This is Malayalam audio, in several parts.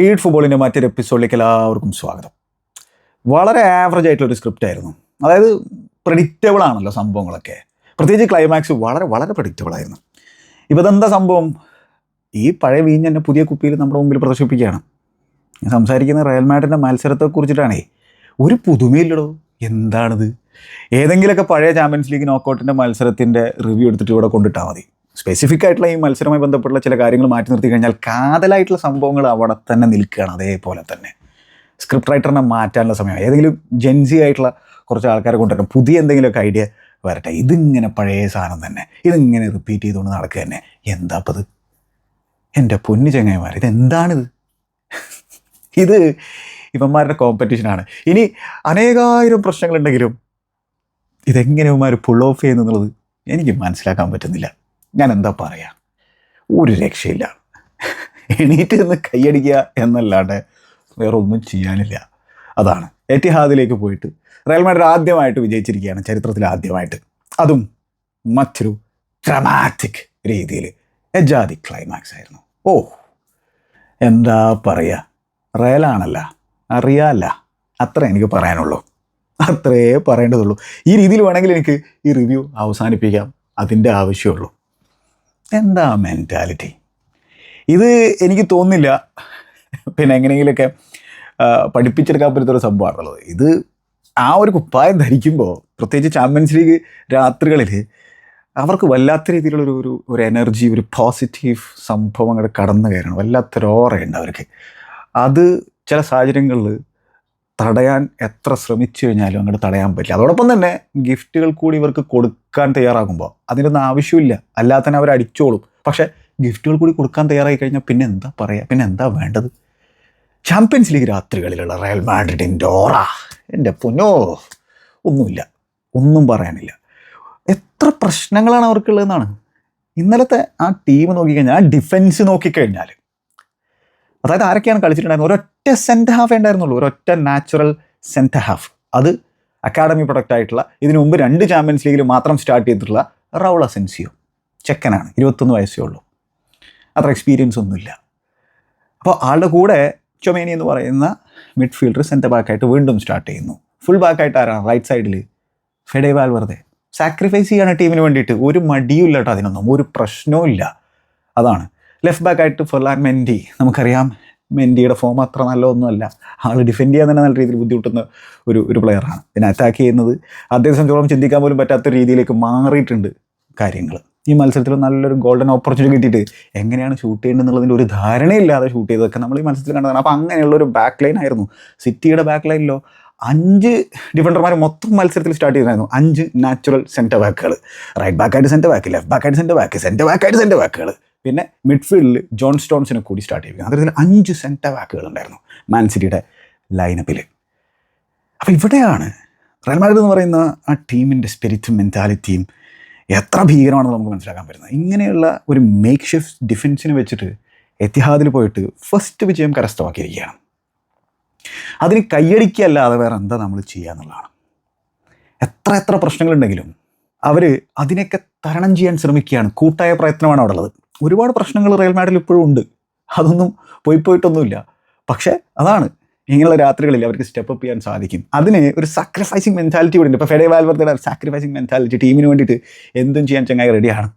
ഫീഡ് ഫുട്ബോളിന്റെ മറ്റൊരു എപ്പിസോഡിലേക്ക് എല്ലാവർക്കും സ്വാഗതം. വളരെ ആവറേജ് ആയിട്ടുള്ളൊരു സ്ക്രിപ്റ്റ് ആയിരുന്നു. അതായത് പ്രഡിക്റ്റബിൾ ആണല്ലോ സംഭവങ്ങളൊക്കെ. പ്രത്യേകിച്ച് ക്ലൈമാക്സ് വളരെ വളരെ പ്രഡിക്റ്റബിൾ ആയിരുന്നു. ഇപ്പോൾ ഇതെന്താ സംഭവം? ഈ പഴയ വീഞ്ഞ് തന്നെ പുതിയ കുപ്പിയിൽ നമ്മുടെ മുമ്പിൽ പ്രദർശിപ്പിക്കുകയാണ്. ഞാൻ സംസാരിക്കുന്ന റയൽ മാഡിന്റെ മത്സരത്തെ കുറിച്ചിട്ടാണേ ഒരു പുതുമയില്ലടോ? എന്താണിത്? ഏതെങ്കിലുമൊക്കെ പഴയ ചാമ്പ്യൻസ് ലീഗ് നോക്കൗട്ടിന്റെ മത്സരത്തിന്റെ റിവ്യൂ എടുത്തിട്ട് ഇവിടെ കൊണ്ടിട്ടാൽ മതി. സ്പെസിഫിക് ആയിട്ടുള്ള ഈ മത്സരവുമായി ബന്ധപ്പെട്ടുള്ള ചില കാര്യങ്ങൾ മാറ്റി നിർത്തി കഴിഞ്ഞാൽ കാതലായിട്ടുള്ള സംഭവങ്ങൾ അവിടെ തന്നെ നിൽക്കുകയാണ്. അതേപോലെ തന്നെ സ്ക്രിപ്റ്റ് റൈറ്ററിനെ മാറ്റാനുള്ള സമയം ഏതെങ്കിലും ജെൻസി ആയിട്ടുള്ള കുറച്ച് ആൾക്കാരെ കൊണ്ടുവരണം. പുതിയ എന്തെങ്കിലുമൊക്കെ ഐഡിയ വരട്ടെ. ഇതിങ്ങനെ പഴയ സാധനം തന്നെ. ഇതിങ്ങനെ റിപ്പീറ്റ് ചെയ്തുകൊണ്ട് നടക്കുക തന്നെ. എന്താ ഇത് എന്റെ പൊന്നു ചങ്ങായിമാർ ഇതെന്താണിത്? ഇത് ഇവന്മാരുടെ കോമ്പറ്റീഷനാണ് ഇനി അനേകായിരം പ്രശ്നങ്ങളുണ്ടെങ്കിലും ഇതെങ്ങനെ ഇവന്മാർ പുൾ ഓഫ് ചെയ്യുന്നുള്ളത് എനിക്ക് മനസ്സിലാക്കാൻ പറ്റുന്നില്ല. ഞാൻ എന്താ പറയുക ഒരു രക്ഷയില്ല. എണീറ്റ് നിന്ന് കൈയടിക്കുക എന്നല്ലാണ്ട് വേറെ ഒന്നും ചെയ്യാനില്ല. അതാണ്. എറ്റിഹാദിലേക്ക് പോയിട്ട് റയൽ ആദ്യമായിട്ട് വിജയിച്ചിരിക്കുകയാണ് ചരിത്രത്തിൽ ആദ്യമായിട്ട്. അതും മറ്റൊരു ഡ്രമാറ്റിക് രീതിയിൽ. എജാതി ക്ലൈമാക്സ് ആയിരുന്നു. ഓ എന്താ പറയുക റയലാണല്ല അറിയാല്ല. അത്ര എനിക്ക് പറയാനുള്ളൂ. അത്രേ പറയേണ്ടതുള്ളൂ. ഈ രീതിയിൽ വേണമെങ്കിൽ എനിക്ക് ഈ റിവ്യൂ അവസാനിപ്പിക്കാം. അതിന്റെ ആവശ്യമുള്ളൂ. എന്താ മെന്റാലിറ്റി ഇത് എനിക്ക് തോന്നുന്നില്ല. പിന്നെ എങ്ങനെയെങ്കിലുമൊക്കെ പഠിപ്പിച്ചെടുക്കാൻ പറ്റുന്നൊരു സംഭവമാണുള്ളത് ഇത് ആ ഒരു കുപ്പായം ധരിക്കുമ്പോൾ പ്രത്യേകിച്ച് ചാമ്പ്യൻസ് ലീഗ് രാത്രികളിൽ അവർക്ക് വല്ലാത്ത രീതിയിലുള്ള ഒരു ഒരു എനർജി ഒരു പോസിറ്റീവ് സംഭവം അങ്ങോട്ട് കടന്നു കയറണം. വല്ലാത്തൊരു ഓറയുണ്ട് അവർക്ക്. അത് ചില സാഹചര്യങ്ങളിൽ തടയാൻ എത്ര ശ്രമിച്ചു കഴിഞ്ഞാലും അങ്ങോട്ട് തടയാൻ പറ്റില്ല. അതോടൊപ്പം തന്നെ ഗിഫ്റ്റുകൾ കൂടി ഇവർക്ക് കൊടുക്കാൻ തയ്യാറാകുമ്പോൾ അതിനൊന്നും ആവശ്യമില്ല. അല്ലാതെ തന്നെ അവർ അടിച്ചോളും. പക്ഷേ ഗിഫ്റ്റുകൾ കൂടി കൊടുക്കാൻ തയ്യാറായി കഴിഞ്ഞാൽ പിന്നെ എന്താ പറയുക പിന്നെ എന്താ വേണ്ടത്? ചാമ്പ്യൻസ് ലീഗ് രാത്രികളിലുള്ള റയൽ മാഡ്രിഡിന്റെ ഓറ എന്റെ പൊന്നോ ഒന്നുമില്ല. ഒന്നും പറയാനില്ല. എത്ര പ്രശ്നങ്ങളാണ് അവർക്കുള്ളതെന്നാണ്? ഇന്നലത്തെ ആ ടീം നോക്കിക്കഴിഞ്ഞാൽ ആ ഡിഫൻസ് നോക്കിക്കഴിഞ്ഞാൽ അതായത് ആരൊക്കെയാണ് കളിച്ചിട്ടുണ്ടായിരുന്നത്? ഒരൊറ്റ സെന്റ് ഹാഫേ ഉണ്ടായിരുന്നുള്ളൂ. ഒരൊറ്റ നാച്ചുറൽ സെന്റ് ഹാഫ് അത് അക്കാഡമി പ്രൊഡക്റ്റ് ആയിട്ടുള്ള ഇതിനു മുമ്പ് രണ്ട് ചാമ്പ്യൻസ് ലീഗിൽ മാത്രം സ്റ്റാർട്ട് ചെയ്തിട്ടുള്ള റൗൾ അസെൻസിയോ. ചെക്കനാണ് ഇരുപത്തൊന്ന് വയസ്സേ ഉള്ളൂ. അത്ര എക്സ്പീരിയൻസ് ഒന്നുമില്ല. അപ്പോൾ ആളുടെ കൂടെ ചൊമേനി എന്ന് പറയുന്ന മിഡ്ഫീൽഡർ സെന്റർ ബാക്കായിട്ട് വീണ്ടും സ്റ്റാർട്ട് ചെയ്യുന്നു. ഫുൾ ബാക്കായിട്ട് ആരാണ് റൈറ്റ് സൈഡിൽ ഫെഡേ വാൽവെറുതെ സാക്രിഫൈസ് ചെയ്യാണ് ടീമിന് വേണ്ടിയിട്ട്. ഒരു മടിയും ഇല്ല കേട്ടോ അതിനൊന്നും. ഒരു പ്രശ്നവും ഇല്ല. അതാണ്. ലെഫ്റ്റ് ബാക്കായിട്ട് ഫെർലാൻ മെൻഡി. നമുക്കറിയാം മെൻഡിയുടെ ഫോം അത്ര നല്ലതൊന്നുമല്ല. ആൾ ഡിഫെൻഡ് ചെയ്യാൻ തന്നെ നല്ല രീതിയിൽ ബുദ്ധിമുട്ടുന്ന ഒരു ഒരു പ്ലെയറാണ് പിന്നെ അറ്റാക്ക് ചെയ്യുന്നത് അദ്ദേഹത്തെ സംബന്ധിച്ചോളം ചിന്തിക്കാൻ പോലും പറ്റാത്ത രീതിയിലേക്ക് മാറിയിട്ടുണ്ട് കാര്യങ്ങൾ ഈ മത്സരത്തിൽ നല്ലൊരു ഗോൾഡൻ ഓപ്പർച്യൂണിറ്റി കിട്ടിയിട്ട് എങ്ങനെയാണ് ഷൂട്ട് ചെയ്യേണ്ടതെന്നുള്ളതിന്റെ ഒരു ധാരണയില്ലാതെ ഷൂട്ട് ചെയ്തതൊക്കെ നമ്മൾ ഈ മത്സരത്തിൽ കണ്ടതാണ്. അപ്പോൾ അങ്ങനെയുള്ള ഒരു ബാക്ക് ലൈൻ ആയിരുന്നു. സിറ്റിയുടെ ബാക്ക് ലൈനിലോ അഞ്ച് ഡിഫൻഡർമാർ മൊത്തം മത്സരത്തിൽ സ്റ്റാർട്ട് ചെയ്തിരുന്നു അഞ്ച് നാച്ചുറൽ സെന്റർ ബാക്കുകൾ റൈറ്റ് ബാക്കായിട്ട് സെന്റർ ബാക്ക് ലെഫ്റ്റ് ബാക്കായിട്ട് സെന്റർ ബാക്ക് സെന്റർ ബാക്കായിട്ട് സെന്റർ ബാക്കുകൾ പിന്നെ മിഡ്ഫീൽഡിൽ ജോൺ സ്റ്റോൺസിനെ കൂടി സ്റ്റാർട്ട് ചെയ്യുക അതായത് അഞ്ച് സെന്റർ ബാക്കുകൾ ഉണ്ടായിരുന്നു മാൻ സിറ്റിയുടെ ലൈനപ്പിൽ അപ്പോൾ ഇവിടെയാണ് റയൽ മാഡ്രിഡ് എന്ന് പറയുന്ന ആ ടീമിന്റെ സ്പിരിറ്റും മെന്റാലിറ്റിയും എത്ര ഭീകരമാണെന്ന് നമുക്ക് മനസ്സിലാക്കാൻ പറ്റുന്നത്. ഇങ്ങനെയുള്ള ഒരു മേക്ക് ഷിഫ്റ്റ് ഡിഫൻസിന് വെച്ചിട്ട് എത്തിഹാദിൽ പോയിട്ട് ഫസ്റ്റ് വിജയം കരസ്ഥമാക്കിയിരിക്കുകയാണ്. അതിന് കൈയടിക്കല്ലാതെ വേറെ എന്താ നമ്മൾ ചെയ്യുക എന്നുള്ളതാണ്. എത്ര എത്ര പ്രശ്നങ്ങളുണ്ടെങ്കിലും അവർ അതിനെയൊക്കെ തരണം ചെയ്യാൻ ശ്രമിക്കുകയാണ്. കൂട്ടായ പ്രയത്നമാണ് അവിടെ ഉള്ളത്. ഒരുപാട് പ്രശ്നങ്ങൾ റയൽ മാഡിൽ ഇപ്പോഴും ഉണ്ട്. അതൊന്നും പോയി പോയിട്ടൊന്നുമില്ല. പക്ഷേ അതാണ്. ഇങ്ങനെയുള്ള രാത്രികളിൽ അവർക്ക് സ്റ്റെപ്പ് അപ്പ് ചെയ്യാൻ സാധിക്കും. അതിന് ഒരു സാക്രിഫൈസിങ് മെന്റാലിറ്റി കൂടി ഉണ്ട്. ഇപ്പോൾ ഫെഡേ വാൽവർദ്ധയുടെ സാക്രിഫൈസിങ് മെന്റാലിറ്റി ടീമിന് വേണ്ടിയിട്ട് എന്തും ചെയ്യാൻ ചങ്ങായി റെഡിയാണ്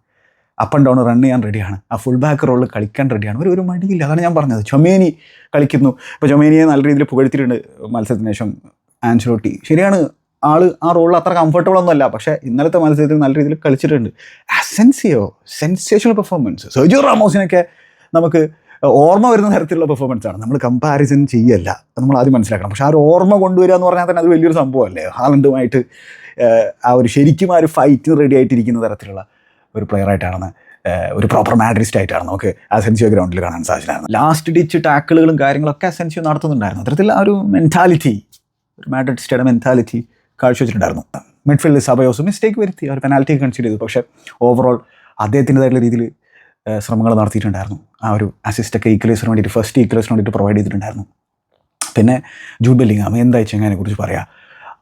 അപ്പ് ആൻഡ് ഡൗൺ റൺ ചെയ്യാൻ റെഡിയാണ് ആ ഫുൾ ബാക്ക് റോൾ കളിക്കാൻ റെഡിയാണ് ഒരു ഒരു മടിയില്ല. അതാണ് ഞാൻ പറഞ്ഞത്. ചൊമേനി കളിക്കുന്നു. ഇപ്പോൾ ചൊമേനിയെ നല്ല രീതിയിൽ പുകഴ്ത്തിയിട്ടുണ്ട് മത്സരത്തിന് ശേഷം ആൻസറോട്ടി ശരിയാണ്. ആൾ ആ റോളിൽ അത്ര കംഫർട്ടബിൾ ഒന്നുമല്ല പക്ഷേ ഇന്നലത്തെ മത്സരത്തിൽ നല്ല രീതിയിൽ കളിച്ചിട്ടുണ്ട്. അസെൻസിയോ സെൻസേഷണൽ പെർഫോമൻസ് സെർജിയോ റാമോസിനൊക്കെ നമുക്ക് ഓർമ്മ വരുന്ന തരത്തിലുള്ള പെർഫോമൻസ് ആണ്. നമ്മൾ കമ്പാരിസൺ ചെയ്യല്ല. നമ്മൾ ആദ്യം മനസ്സിലാക്കണം. പക്ഷേ ആ ഒരു ഓർമ്മ കൊണ്ടുവരിക എന്ന് പറഞ്ഞാൽ തന്നെ അത് വലിയൊരു സംഭവമല്ലേ? ഹാലണ്ടുമായിട്ട് ആ ഒരു ശരിക്കും ആ ഒരു ഫൈറ്റ് റെഡി ആയിട്ടിരിക്കുന്ന തരത്തിലുള്ള ഒരു പ്ലെയർ ആയിട്ടാണ് ഒരു പ്രോപ്പർ മാഡ്രിസ്റ്റ് ആയിട്ടാണ് നമുക്ക് അസെൻസിയോ ഗ്രൗണ്ടിൽ കാണാൻ സാധിച്ചിട്ടുണ്ടായിരുന്നു ലാസ്റ്റ് ഡിച്ച് ടാക്കിളുകളും കാര്യങ്ങളൊക്കെ അസെൻസിയോ നടത്തുന്നുണ്ടായിരുന്നു. അത്തരത്തിൽ ആ ഒരു മെന്റാലിറ്റി ഒരു മാഡ്രിസ്റ്റയുടെ മെന്റാലിറ്റി കാഴ്ചവെച്ചിട്ടുണ്ടായിരുന്നു. മിഡ്ഫീൽഡിൽ സബയോസ് മിസ്റ്റേക്ക് വരുത്തി. അവർ പെനാൽറ്റി കൺസിഡർ ചെയ്തു. പക്ഷേ ഓവറോൾ അദ്ദേഹത്തിന്റെതായിട്ടുള്ള രീതിയിൽ ശ്രമങ്ങൾ നടത്തിയിട്ടുണ്ടായിരുന്നു. ആ ഒരു അസിസ്റ്റൊക്കെ ഈക്വലൈസിന് വേണ്ടിയിട്ട് ഫസ്റ്റ് ഈക്വലൈസിന് വേണ്ടിയിട്ട് പ്രൊവൈഡ് ചെയ്തിട്ടുണ്ടായിരുന്നു. പിന്നെ ജൂഡ് ബെല്ലിങ്ങാം എന്തായി ചെങ്ങനെ കുറിച്ച് പറയാം.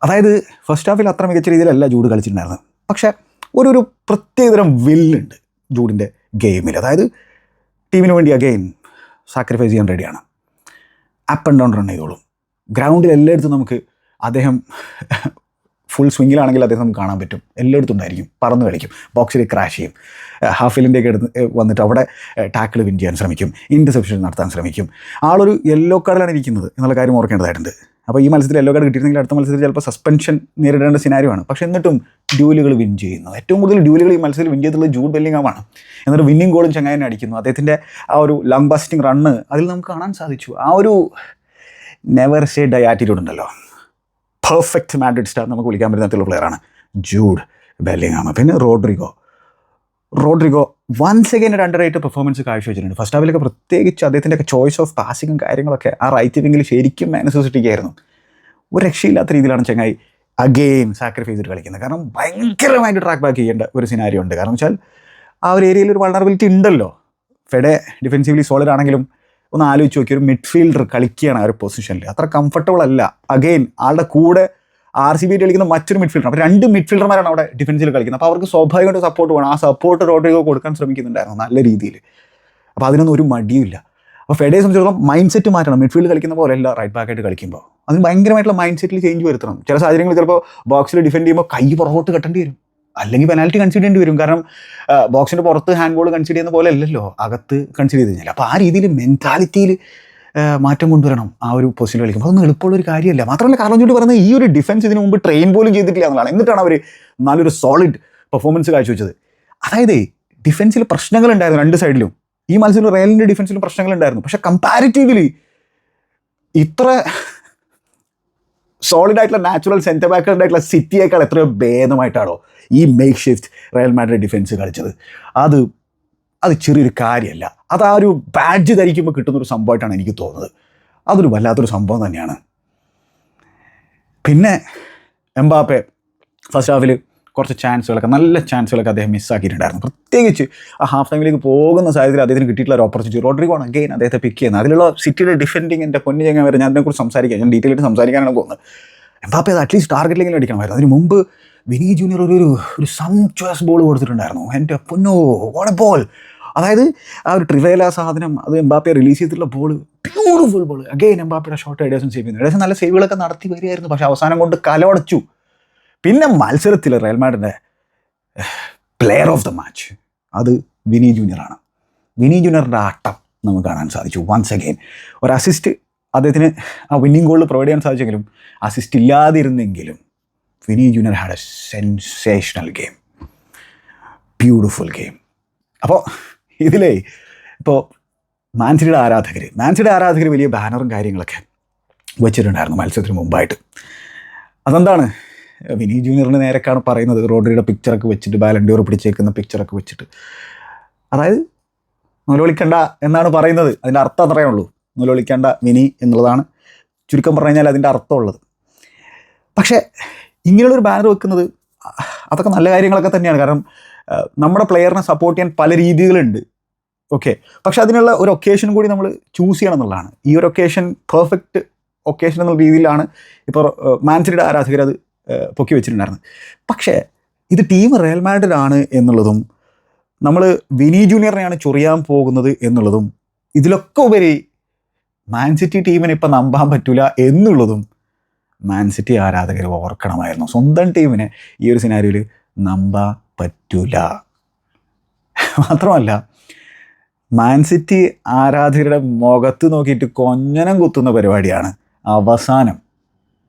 അതായത് ഫസ്റ്റ് ഹാഫിൽ അത്ര മികച്ച രീതിയിലല്ല ജൂഡ് കളിച്ചിട്ടുണ്ടായിരുന്നത്. പക്ഷേ ഒരു ഒരു പ്രത്യേകതരം വില്ലുണ്ട് ജൂഡിന്റെ ഗെയിമിൽ അതായത് ടീമിന് വേണ്ടി അഗെയിൻ സാക്രിഫൈസ് ചെയ്യാൻ റെഡിയാണ് അപ്പ് ആൻഡ് ഡൗൺ റൺ ചെയ്തോളും. ഗ്രൗണ്ടിൽ എല്ലായിടത്തും നമുക്ക് അദ്ദേഹം ഫുൾ സ്വിങ്ങിലാണെങ്കിൽ അദ്ദേഹം നമുക്ക് കാണാൻ പറ്റും. എല്ലായിടത്തും ഉണ്ടായിരിക്കും. പറന്ന് കളിക്കും. ബോക്സിൽ ക്രാഷ് ചെയ്യും. ഹാഫിലിന്റെയൊക്കെ എടുത്ത് വന്നിട്ട് അവിടെ ടാക്കിൾ വിൻ ചെയ്യാൻ ശ്രമിക്കും. ഇന്റർസെപ്ഷൻ നടത്താൻ ശ്രമിക്കും. ആളൊരു യെല്ലോ കാർഡിലാണ് ഇരിക്കുന്നത് എന്നുള്ള കാര്യം ഓർക്കേണ്ടതായിട്ടുണ്ട്. അപ്പോൾ ഈ മത്സരത്തിൽ യെല്ലോ കാർഡ് കിട്ടിയിരുന്നെങ്കിൽ അടുത്ത മത്സരത്തിൽ ചിലപ്പോൾ സസ്പെൻഷൻ നേരിടേണ്ട സിനാരിയാണ് പക്ഷേ എന്നിട്ടും ഡ്യൂലുകൾ വിൻ ചെയ്യുന്നു. ഏറ്റവും കൂടുതൽ ഡ്യൂലുകൾ ഈ മത്സരത്തിൽ വിൻ ചെയ്തിട്ടുള്ളത് ജൂഡ് ബെല്ലിംഗാമാണ് എന്നിട്ട് വിന്നിംഗ് ഗോളും ചങ്ങായനെ അടിക്കുന്നു. അദ്ദേഹത്തിന്റെ ആ ഒരു ലങ് ബസ്റ്റിംഗ് റണ്ണ് അതിൽ നമുക്ക് കാണാൻ സാധിച്ചു. ആ ഒരു നെവർ സേ ഡൈ ആറ്റിറ്റ്യൂഡ് ഉണ്ടല്ലോ. പെർഫെക്റ്റ് മാഡ്രിഡ് സ്റ്റാർ നമുക്ക് വിളിക്കാൻ പറ്റുന്ന തരത്തിലുള്ള പ്ലെയറാണ് ജൂഡ് ബെല്ലിംഗാമ പിന്നെ Rodrigo Rodrigo once again under rate performance കാഴ്ചവെച്ചിട്ടുണ്ട്. First ഹാഫിലൊക്കെ പ്രത്യേകിച്ച് അദ്ദേഹത്തിന്റെ ഒക്കെ ചോയ്സ് ഓഫ് പാസിങ്ങും കാര്യങ്ങളൊക്കെ ആ റൈറ്റ് വിങ്ങിൽ ശരിക്കും മാനസിറ്റിക്കായിരുന്നു ഒരു രക്ഷയില്ലാത്ത രീതിയിലാണ് ചങ്ങായി അഗെയിൻ സാക്രിഫൈസ് ചെയ്ത് കളിക്കുന്നത്. കാരണം ഭയങ്കരമായിട്ട് ട്രാക്ക് ബാക്ക് ചെയ്യേണ്ട ഒരു സിനാരിയോ ഉണ്ട്. കാരണം വെച്ചാൽ ആ ഒരു ഏരിയയിൽ ഒരു വൾണറബിലിറ്റി ഉണ്ടല്ലോ. ഫെഡെ ഡിഫെൻസീവ്ലി സോളിഡ് ആണെങ്കിലും ഒന്ന് ആലോചിച്ച് നോക്കി ഒരു മിഡ്ഫീൽഡർ കളിക്കുകയാണ് ആ ഒരു പൊസിഷനിൽ അത്ര കംഫർട്ടബിൾ അല്ല. അഗെയിൻ ആളുടെ കൂടെ ആർ സി ബി കളിക്കുന്ന മറ്റൊരു മിഡ്ഫീൽഡർ അപ്പോൾ രണ്ട് മിഡ്ഫീൽഡർമാരാണ് അവിടെ ഡിഫൻസിൽ കളിക്കുന്നത്. അപ്പോൾ അവർക്ക് സ്വാഭാവികമായിട്ട് സപ്പോർട്ട് വേണം. ആ സപ്പോർട്ട് റോഡ്രിഗോ കൊടുക്കാൻ ശ്രമിക്കുന്നുണ്ടായിരുന്നു. നല്ല രീതിയിൽ അപ്പോൾ അതിനൊന്നും ഒരു മടിയുമില്ല. അപ്പോൾ ഫെഡയെ സംബന്ധിച്ചിടത്തോളം മൈൻഡ് സെറ്റ് മാറ്റണം. മിഡ്ഫീൽഡ് കളിക്കുന്ന പോലെ അല്ല റൈറ്റ് ബാക്കായിട്ട് കളിക്കുമ്പോൾ അതിന് ഭയങ്കരമായിട്ടുള്ള മൈൻഡ് സെറ്റിൽ ചേഞ്ച് വരുത്തണം. ചില സാഹചര്യങ്ങളിൽ ചിലപ്പോൾ ബോക്സിൽ ഡിഫെൻഡ് ചെയ്യുമ്പോൾ കൈ പുറകോട്ട് കെട്ടേണ്ടി വരും. അല്ലെങ്കിൽ പെനാൽറ്റി കൺസിഡർ ചെയ്യേണ്ടി വരും. കാരണം ബോക്സിന്റെ പുറത്ത് ഹാൻഡ് ബോൾ കൺസിഡർ ചെയ്യുന്ന പോലെ അല്ലല്ലോ അകത്ത് കൺസിഡർ ചെയ്ത് കഴിഞ്ഞാൽ. അപ്പോൾ ആ രീതിയിൽ മെന്റാലിറ്റിയിൽ മാറ്റം കൊണ്ടുവരണം ആ ഒരു പൊസിഷനിൽ കളിക്കുമ്പോൾ. അതൊന്നും എളുപ്പമുള്ള ഒരു കാര്യമല്ല. മാത്രമല്ല ചൂണ്ടി പറയുന്നത് ഈ ഒരു ഡിഫൻസ് ഇതിനു മുമ്പ് ട്രെയിൻ പോലും ചെയ്തിട്ടില്ല എന്നുള്ളതാണ്. എന്നിട്ടാണ് അവർ നല്ലൊരു സോളിഡ് പെർഫോമൻസ് കാഴ്ചവെച്ചത്. അതായത് ഡിഫൻസിൽ പ്രശ്നങ്ങൾ ഉണ്ടായിരുന്നു രണ്ട് സൈഡിലും ഈ മത്സരം റയലിന്റെ ഡിഫൻസിലും പ്രശ്നങ്ങളുണ്ടായിരുന്നു പക്ഷേ കമ്പാരിറ്റീവ്ലി ഇത്ര സോളിഡ് ആയിട്ടുള്ള നാച്ചുറൽ സെന്റർ ബാക്കുകളുടെ സിറ്റിയേക്കാൾ എത്രയോ ഭേദമായിട്ടാണോ ഈ makeshift Real Madrid defence കളിച്ചത്. അത് അത് ചെറിയൊരു കാര്യമല്ല. അത് ആ ഒരു ബാഡ്ജ് ധരിക്കുമ്പോൾ കിട്ടുന്നൊരു സംഭവമായിട്ടാണ് എനിക്ക് തോന്നുന്നത്. അതൊരു വല്ലാത്തൊരു സംഭവം തന്നെയാണ്. പിന്നെ എംബാപ്പെ ഫസ്റ്റ് ഹാഫിൽ കുറച്ച് ചാൻസുകളൊക്കെ നല്ല ചാൻസുകളൊക്കെ അദ്ദേഹം മിസ്സാക്കിയിട്ടുണ്ടായിരുന്നു പ്രത്യേകിച്ച് ആ ഹാഫ് ടൈമിലേക്ക് പോകുന്ന സാഹചര്യത്തിൽ അദ്ദേഹത്തിന് കിട്ടിയിട്ടുള്ള ഒരു ഓപ്പർച്യൂണിറ്റി റോഡ്രിഗോ ആണ് അഗെയിൻ അദ്ദേഹത്തെ പിക്ക് ചെയ്യുന്നത്. അതിലുള്ള സിറ്റിയുടെ ഡിഫെൻഡിങ് എന്റെ പൊന്നു ചെങ്ങാൻ വരെ ഞാൻ അതിനെക്കുറിച്ച് സംസാരിക്കാം. ഞാൻ ഡീറ്റെയിൽ ആയിട്ട് സംസാരിക്കാനാണ് പോകുന്നത്. എംബാപ്പെ അത് അറ്റ്ലീസ്റ്റ് ടാർഗറ്റിലെങ്കിലും അടിക്കണമായിരുന്നു. അതിന് മുമ്പ് വിനി ജൂനിയർ ഒരു ഒരു ഒരു സംച്വസ് ബോൾ കൊടുത്തിട്ടുണ്ടായിരുന്നു. എന്റെ പൊന്നോ എ ബോൾ അതായത് ആ ഒരു ട്രിവേല സാധനം അത് എംബാപ്പെ റിലീസ് ചെയ്തിട്ടുള്ള ബോൾ ബ്യൂട്ടിഫുൾ ബോൾ അഗെയിൻ എംബാപ്പയുടെ ഷോട്ട് ഐഡിയാസും സേവ് ചെയ്യുന്നു. ഏകദേശം നല്ല സേവുകളൊക്കെ നടത്തി വരികയായിരുന്നു പക്ഷേ അവസാനം കൊണ്ട് കലവടച്ചു. പിന്നെ മത്സരത്തിൽ റയൽ മാഡിന്റെ പ്ലെയർ ഓഫ് ദ മാച്ച് അത് വിനി ജൂനിയറാണ് വിനി ജൂനിയറിന്റെ ആട്ടം നമുക്ക് കാണാൻ സാധിച്ചു. വൺസ് അഗെയിൻ ഒരു അസിസ്റ്റ് അദ്ദേഹത്തിന് ആ വിന്നിംഗ് ഗോളിൽ പ്രൊവൈഡ് ചെയ്യാൻ സാധിച്ചെങ്കിലും assist ഇല്ലാതിരുന്നെങ്കിലും Vini Junior had a sensational game beautiful game അപ്പോൾ ഇതിലേ ഇപ്പോൾ മാൻസിയുടെ ആരാധകർ മാൻസിയുടെ ആരാധകർ വലിയ ബാനറും കാര്യങ്ങളൊക്കെ വെച്ചിട്ടുണ്ടായിരുന്നു മത്സരത്തിന് മുമ്പായിട്ട്. അതെന്താണ്? വിനീ ജൂനിയറിന് നേരക്കാണ് പറയുന്നത് റോഡ്രിയുടെ പിക്ചറൊക്കെ വെച്ചിട്ട് ബാലൻഡിയോർ പിടിച്ചേക്കുന്ന പിക്ചറൊക്കെ വെച്ചിട്ട്. അതായത് നൂലൊളിക്കണ്ട എന്നാണ് പറയുന്നത്. അതിന്റെ അർത്ഥം അത്രയേ ഉള്ളൂ. നൂലോളിക്കണ്ട വിനി എന്നുള്ളതാണ്. ചുരുക്കം പറഞ്ഞു കഴിഞ്ഞാൽ അതിന്റെ അർത്ഥമുള്ളത് പക്ഷേ ഇങ്ങനെയുള്ളൊരു ബാനർ വെക്കുന്നത് അതൊക്കെ നല്ല കാര്യങ്ങളൊക്കെ തന്നെയാണ്. കാരണം നമ്മുടെ പ്ലെയറിനെ സപ്പോർട്ട് ചെയ്യാൻ പല രീതികളുണ്ട്. ഓക്കെ പക്ഷെ അതിനുള്ള ഒരു ഒക്കേഷൻ കൂടി നമ്മൾ ചൂസ് ചെയ്യണം എന്നുള്ളതാണ്. ഈ ഒരു ഒക്കേഷൻ പെർഫെക്റ്റ് ഒക്കേഷൻ എന്നുള്ള രീതിയിലാണ് ഇപ്പോൾ മാൻസിറ്റിയുടെ ആരാധകർ അത് പൊക്കി വെച്ചിട്ടുണ്ടായിരുന്നത്. പക്ഷേ ഇത് ടീം റയൽ മാഡ്രിഡ് ആണ് എന്നുള്ളതും നമ്മൾ വിനി ജൂനിയറിനെയാണ് ചൊറിയാൻ പോകുന്നത് എന്നുള്ളതും ഇതിലൊക്കെ ഉപരി മാൻസിറ്റി ടീമിനെ ഇപ്പം നമ്പാൻ പറ്റില്ല എന്നുള്ളതും മാൻ സിറ്റി ആരാധകർ ഓർക്കണമായിരുന്നു. സ്വന്തം ടീമിനെ ഈ ഒരു സിനാരിയിൽ നമ്പാൻ പറ്റൂല. മാത്രമല്ല മാൻ സിറ്റി ആരാധകരുടെ മുഖത്ത് നോക്കിയിട്ട് കൊഞ്ഞനം കുത്തുന്ന പരിപാടിയാണ് അവസാനം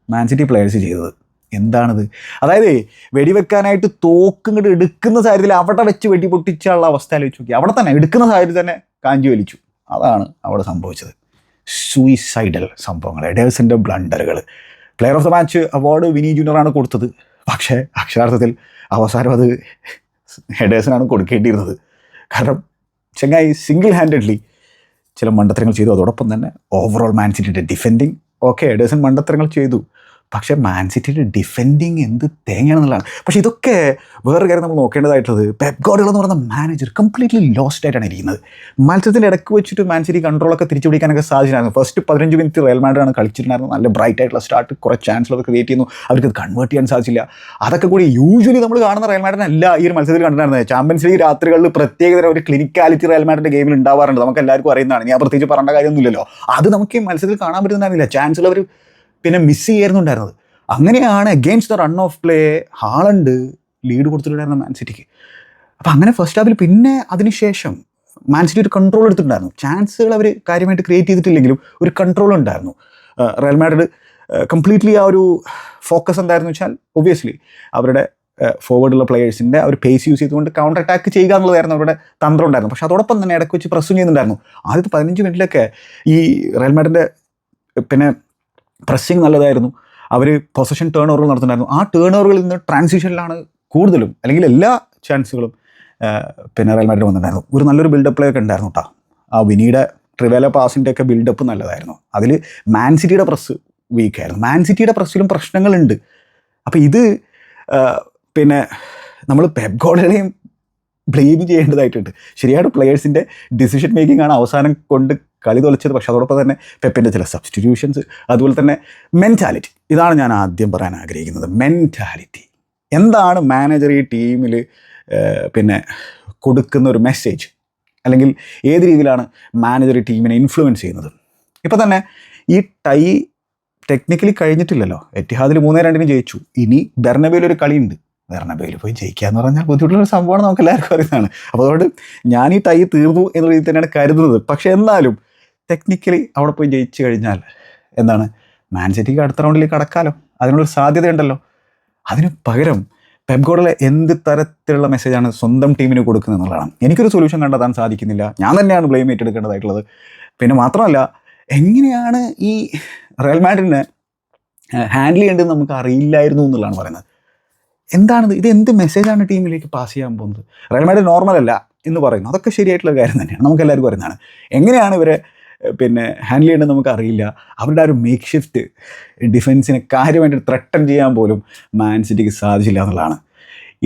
മാൻ സിറ്റി പ്ലെയേഴ്സ് ചെയ്തത്. എന്താണിത്? അതായത് വെടിവെക്കാനായിട്ട് തോക്ക് ഇങ്ങോട്ട് എടുക്കുന്ന സാഹചര്യത്തിൽ അവിടെ വെച്ച് വെടി പൊട്ടിച്ചുള്ള അവസ്ഥ ആലോചിച്ച് നോക്കി അവിടെ തന്നെ എടുക്കുന്ന സാഹചര്യത്തിൽ തന്നെ കാഞ്ചി വലിച്ചു. അതാണ് അവിടെ സംഭവിച്ചത്. സൂയിസൈഡൽ സംഭവങ്ങൾ എഡേഴ്സിന്റെ ബ്ലണ്ടറുകൾ player of the match award Vini ജൂനിയറാണ് കൊടുത്തത്. പക്ഷേ അക്ഷരാർത്ഥത്തിൽ അവസാനം അത് ഹെഡേഴ്സിനാണ് കൊടുക്കേണ്ടിയിരുന്നത്. കാരണം ചെങ്ങായി സിംഗിൾ ഹാൻഡഡ്ലി ചില മണ്ടത്തരങ്ങൾ ചെയ്തു. അതോടൊപ്പം തന്നെ overall Man defending okay Ederson മണ്ടത്തരങ്ങൾ ചെയ്തു. പക്ഷേ മാൻ സിറ്റിയുടെ ഡിഫെൻഡിങ് എന്ത് തേങ്ങയാണെന്നുള്ളതാണ്. പക്ഷേ ഇതൊക്കെ വേറൊരു കാര്യം നമ്മൾ നോക്കേണ്ടതായിട്ടുള്ളത് പെപ് ഗോഡുകൾ എന്ന് പറയുന്ന മാനേജർ കംപ്ലീറ്റ്ലി ലോസ്റ്റ് ആയിട്ടാണ് ഇരിക്കുന്നത്. മത്സരത്തിന്റെ ഇടയ്ക്ക് വെച്ചിട്ട് മാൻ സിറ്റി കൺട്രോളൊക്കെ തിരിച്ചു പിടിക്കാനൊക്കെ സാധിച്ചിട്ടുണ്ടായിരുന്നു. ഫസ്റ്റ് പതിനഞ്ച് മിനിറ്റ് റയൽ മാഡാണ് കളിച്ചിട്ടുണ്ടായിരുന്നത്. നല്ല ബ്രൈറ്റ് ആയിട്ടുള്ള സ്റ്റാർട്ട് കുറേ ചാൻസുകളൊക്കെ ക്രിയേറ്റ് ചെയ്യുന്നു. അവർക്ക് അത് കൺവേർട്ട് ചെയ്യാൻ സാധിച്ചില്ല. അതൊക്കെ കൂടി യൂഷ്വലി നമ്മൾ കാണുന്ന റയൽ മാഡിനല്ല ഈ ഒരു മത്സരത്തിൽ കണ്ടിട്ടുണ്ടായിരുന്നത്. ചാമ്പ്യൻസ് ലീഗ് രാത്രികളിൽ പ്രത്യേകതരം ഒരു ക്ലിനിക്കാലിറ്റി റയൽ മാഡിന്റെ ഗെയിമിൽ ഉണ്ടാവാറുണ്ട്. നമുക്ക് എല്ലാവർക്കും അറിയുന്നതാണ്. ഞാൻ പ്രത്യേകിച്ച് പറയേണ്ട കാര്യമൊന്നുമില്ലല്ലോ. അത് നമുക്ക് ഈ മത്സരത്തിൽ കാണാൻ പറ്റുന്നുണ്ടായിരുന്നില്ല. ചാൻസുകൾ അവർ പിന്നെ മിസ് ചെയ്യുന്നുണ്ടായിരുന്നത് അങ്ങനെയാണ് against the run of play ഹാളുണ്ട് lead കൊടുത്തിട്ടുണ്ടായിരുന്നു മാൻ സിറ്റിക്ക് അപ്പം അങ്ങനെ ഫസ്റ്റ് ഹാഫിൽ പിന്നെ അതിനുശേഷം മാൻ സിറ്റി ഒരു കൺട്രോൾ എടുത്തിട്ടുണ്ടായിരുന്നു. ചാൻസുകൾ അവർ കാര്യമായിട്ട് ക്രിയേറ്റ് ചെയ്തിട്ടില്ലെങ്കിലും ഒരു കൺട്രോൾ ഉണ്ടായിരുന്നു. റയൽ മാഡ്രിഡ് കംപ്ലീറ്റ്ലി ആ ഒരു ഫോക്കസ് എന്തായിരുന്നു വെച്ചാൽ ഒബ്വിയസ്ലി അവരുടെ ഫോർവേഡുള്ള പ്ലെയേഴ്സിന്റെ ഒരു പേസ് യൂസ് ചെയ്തുകൊണ്ട് കൗണ്ടർ അറ്റാക്ക് ചെയ്യുക എന്നുള്ളതായിരുന്നു അവരുടെ തന്ത്രം ഉണ്ടായിരുന്നു പക്ഷേ അതോടൊപ്പം തന്നെ ഇടയ്ക്ക് വെച്ച് പ്രസ്സും ചെയ്യുന്നുണ്ടായിരുന്നു. ആദ്യത്തെ പതിനഞ്ച് മിനിറ്റിലൊക്കെ ഈ റയൽ മാഡ്രിന്റെ പിന്നെ പ്രസ്സിങ് നല്ലതായിരുന്നു. അവർ പൊസഷൻ ടേൺ ഓവറുകൾ നടത്തുന്നുണ്ടായിരുന്നു. ആ ടേൺ ഓവറുകളിൽ നിന്ന് ട്രാൻസിഷനിലാണ് കൂടുതലും അല്ലെങ്കിൽ എല്ലാ ചാൻസുകളും പിന്നെ റയൽ മാഡ്രിഡ് വന്നിട്ടുണ്ടായിരുന്നു ഒരു നല്ലൊരു ബിൽഡപ്പ് പ്ലേ ഒക്കെ ഉണ്ടായിരുന്നു കേട്ടോ ആ വിനിയുടെ ട്രിവേല പാസിന്റെ ഒക്കെ ബിൽഡപ്പ് നല്ലതായിരുന്നു. അതിൽ മാൻ സിറ്റിയുടെ പ്രസ് വീക്കായിരുന്നു മാൻ സിറ്റിയുടെ പ്രസ്സിലും പ്രശ്നങ്ങളുണ്ട്. അപ്പോൾ ഇത് പിന്നെ നമ്മൾ പെപ് ഗോളുകളെയും ബ്ലെയിം ചെയ്യേണ്ടതായിട്ടുണ്ട്. ശരിയായിട്ട് പ്ലെയേഴ്സിന്റെ ഡിസിഷൻ മേക്കിംഗ് ആണ് അവസാനം കൊണ്ട് കളി തൊലച്ചത് പക്ഷെ അതോടൊപ്പം തന്നെ പെപ്പിന്റെ ചില സബ്സ്റ്റിറ്റ്യൂഷൻസ് അതുപോലെ തന്നെ മെന്റാലിറ്റി ഇതാണ് ഞാൻ ആദ്യം പറയാൻ ആഗ്രഹിക്കുന്നത്. മെന്റാലിറ്റി എന്താണ് മാനേജർ ഈ ടീമിൽ പിന്നെ കൊടുക്കുന്ന ഒരു മെസ്സേജ് അല്ലെങ്കിൽ ഏത് രീതിയിലാണ് മാനേജർ ഈ ടീമിനെ ഇൻഫ്ലുവൻസ് ചെയ്യുന്നത്? ഇപ്പോൾ തന്നെ ഈ ടൈ ടെക്നിക്കലി കഴിഞ്ഞിട്ടില്ലല്ലോ. എറ്റിഹാദിൽ മൂന്നേ രണ്ടിന് ജയിച്ചു. ഇനി ബെർണബയിൽ ഒരു കളിയുണ്ട്. ബെർണബയിൽ പോയി ജയിക്കുക എന്ന് പറഞ്ഞാൽ ബുദ്ധിമുട്ടുള്ള സംഭവമാണ് നമുക്ക് എല്ലാവർക്കും അറിയുന്നതാണ്. അപ്പോൾ അതുകൊണ്ട് ഞാൻ ഈ ടൈ തീർന്നു എന്ന രീതിയിൽ തന്നെയാണ് കരുതുന്നത്. പക്ഷേ എന്നാലും ടെക്നിക്കലി അവിടെ പോയി ജയിച്ചു കഴിഞ്ഞാൽ എന്താണ്? മാൻ സിറ്റിക്ക് അടുത്ത റൗണ്ടിൽ കടക്കാലോ. അതിനുള്ളൊരു സാധ്യതയുണ്ടല്ലോ. അതിന് പകരം പെബ്ഗോഡിലെ എന്ത് തരത്തിലുള്ള മെസ്സേജാണ് സ്വന്തം ടീമിന് കൊടുക്കുന്നത് എന്നുള്ളതാണ്. എനിക്കൊരു സൊല്യൂഷൻ കണ്ടെത്താൻ സാധിക്കുന്നില്ല. ഞാൻ തന്നെയാണ് ബ്ലെയിം ഏറ്റെടുക്കേണ്ടതായിട്ടുള്ളത്. പിന്നെ മാത്രമല്ല എങ്ങനെയാണ് ഈ റയൽ മാഡ്രിഡിനെ ഹാൻഡിൽ ചെയ്യേണ്ടത് നമുക്ക് അറിയില്ലായിരുന്നു എന്നുള്ളതാണ് പറയുന്നത്. എന്താണിത്? ഇത് എന്ത് മെസ്സേജാണ് ടീമിലേക്ക് പാസ് ചെയ്യാൻ പോകുന്നത്? റയൽ മാഡ്രിഡ് നോർമൽ അല്ല എന്ന് പറയുന്നു. അതൊക്കെ ശരിയായിട്ടുള്ള കാര്യം തന്നെയാണ്. നമുക്ക് എല്ലാവർക്കും അറിയുന്നതാണ്. എങ്ങനെയാണ് ഇവരെ പിന്നെ ഹാൻഡിൽ ചെയ്യേണ്ടത് നമുക്ക് അറിയില്ല അവരുടെ ആ ഒരു മേക്ക് ഷിഫ്റ്റ് ഡിഫൻസിനെ കാര്യമായിട്ട് ത്രട്ടൺ ചെയ്യാൻ പോലും മാൻ സിറ്റിക്ക് സാധിച്ചില്ല എന്നുള്ളതാണ്.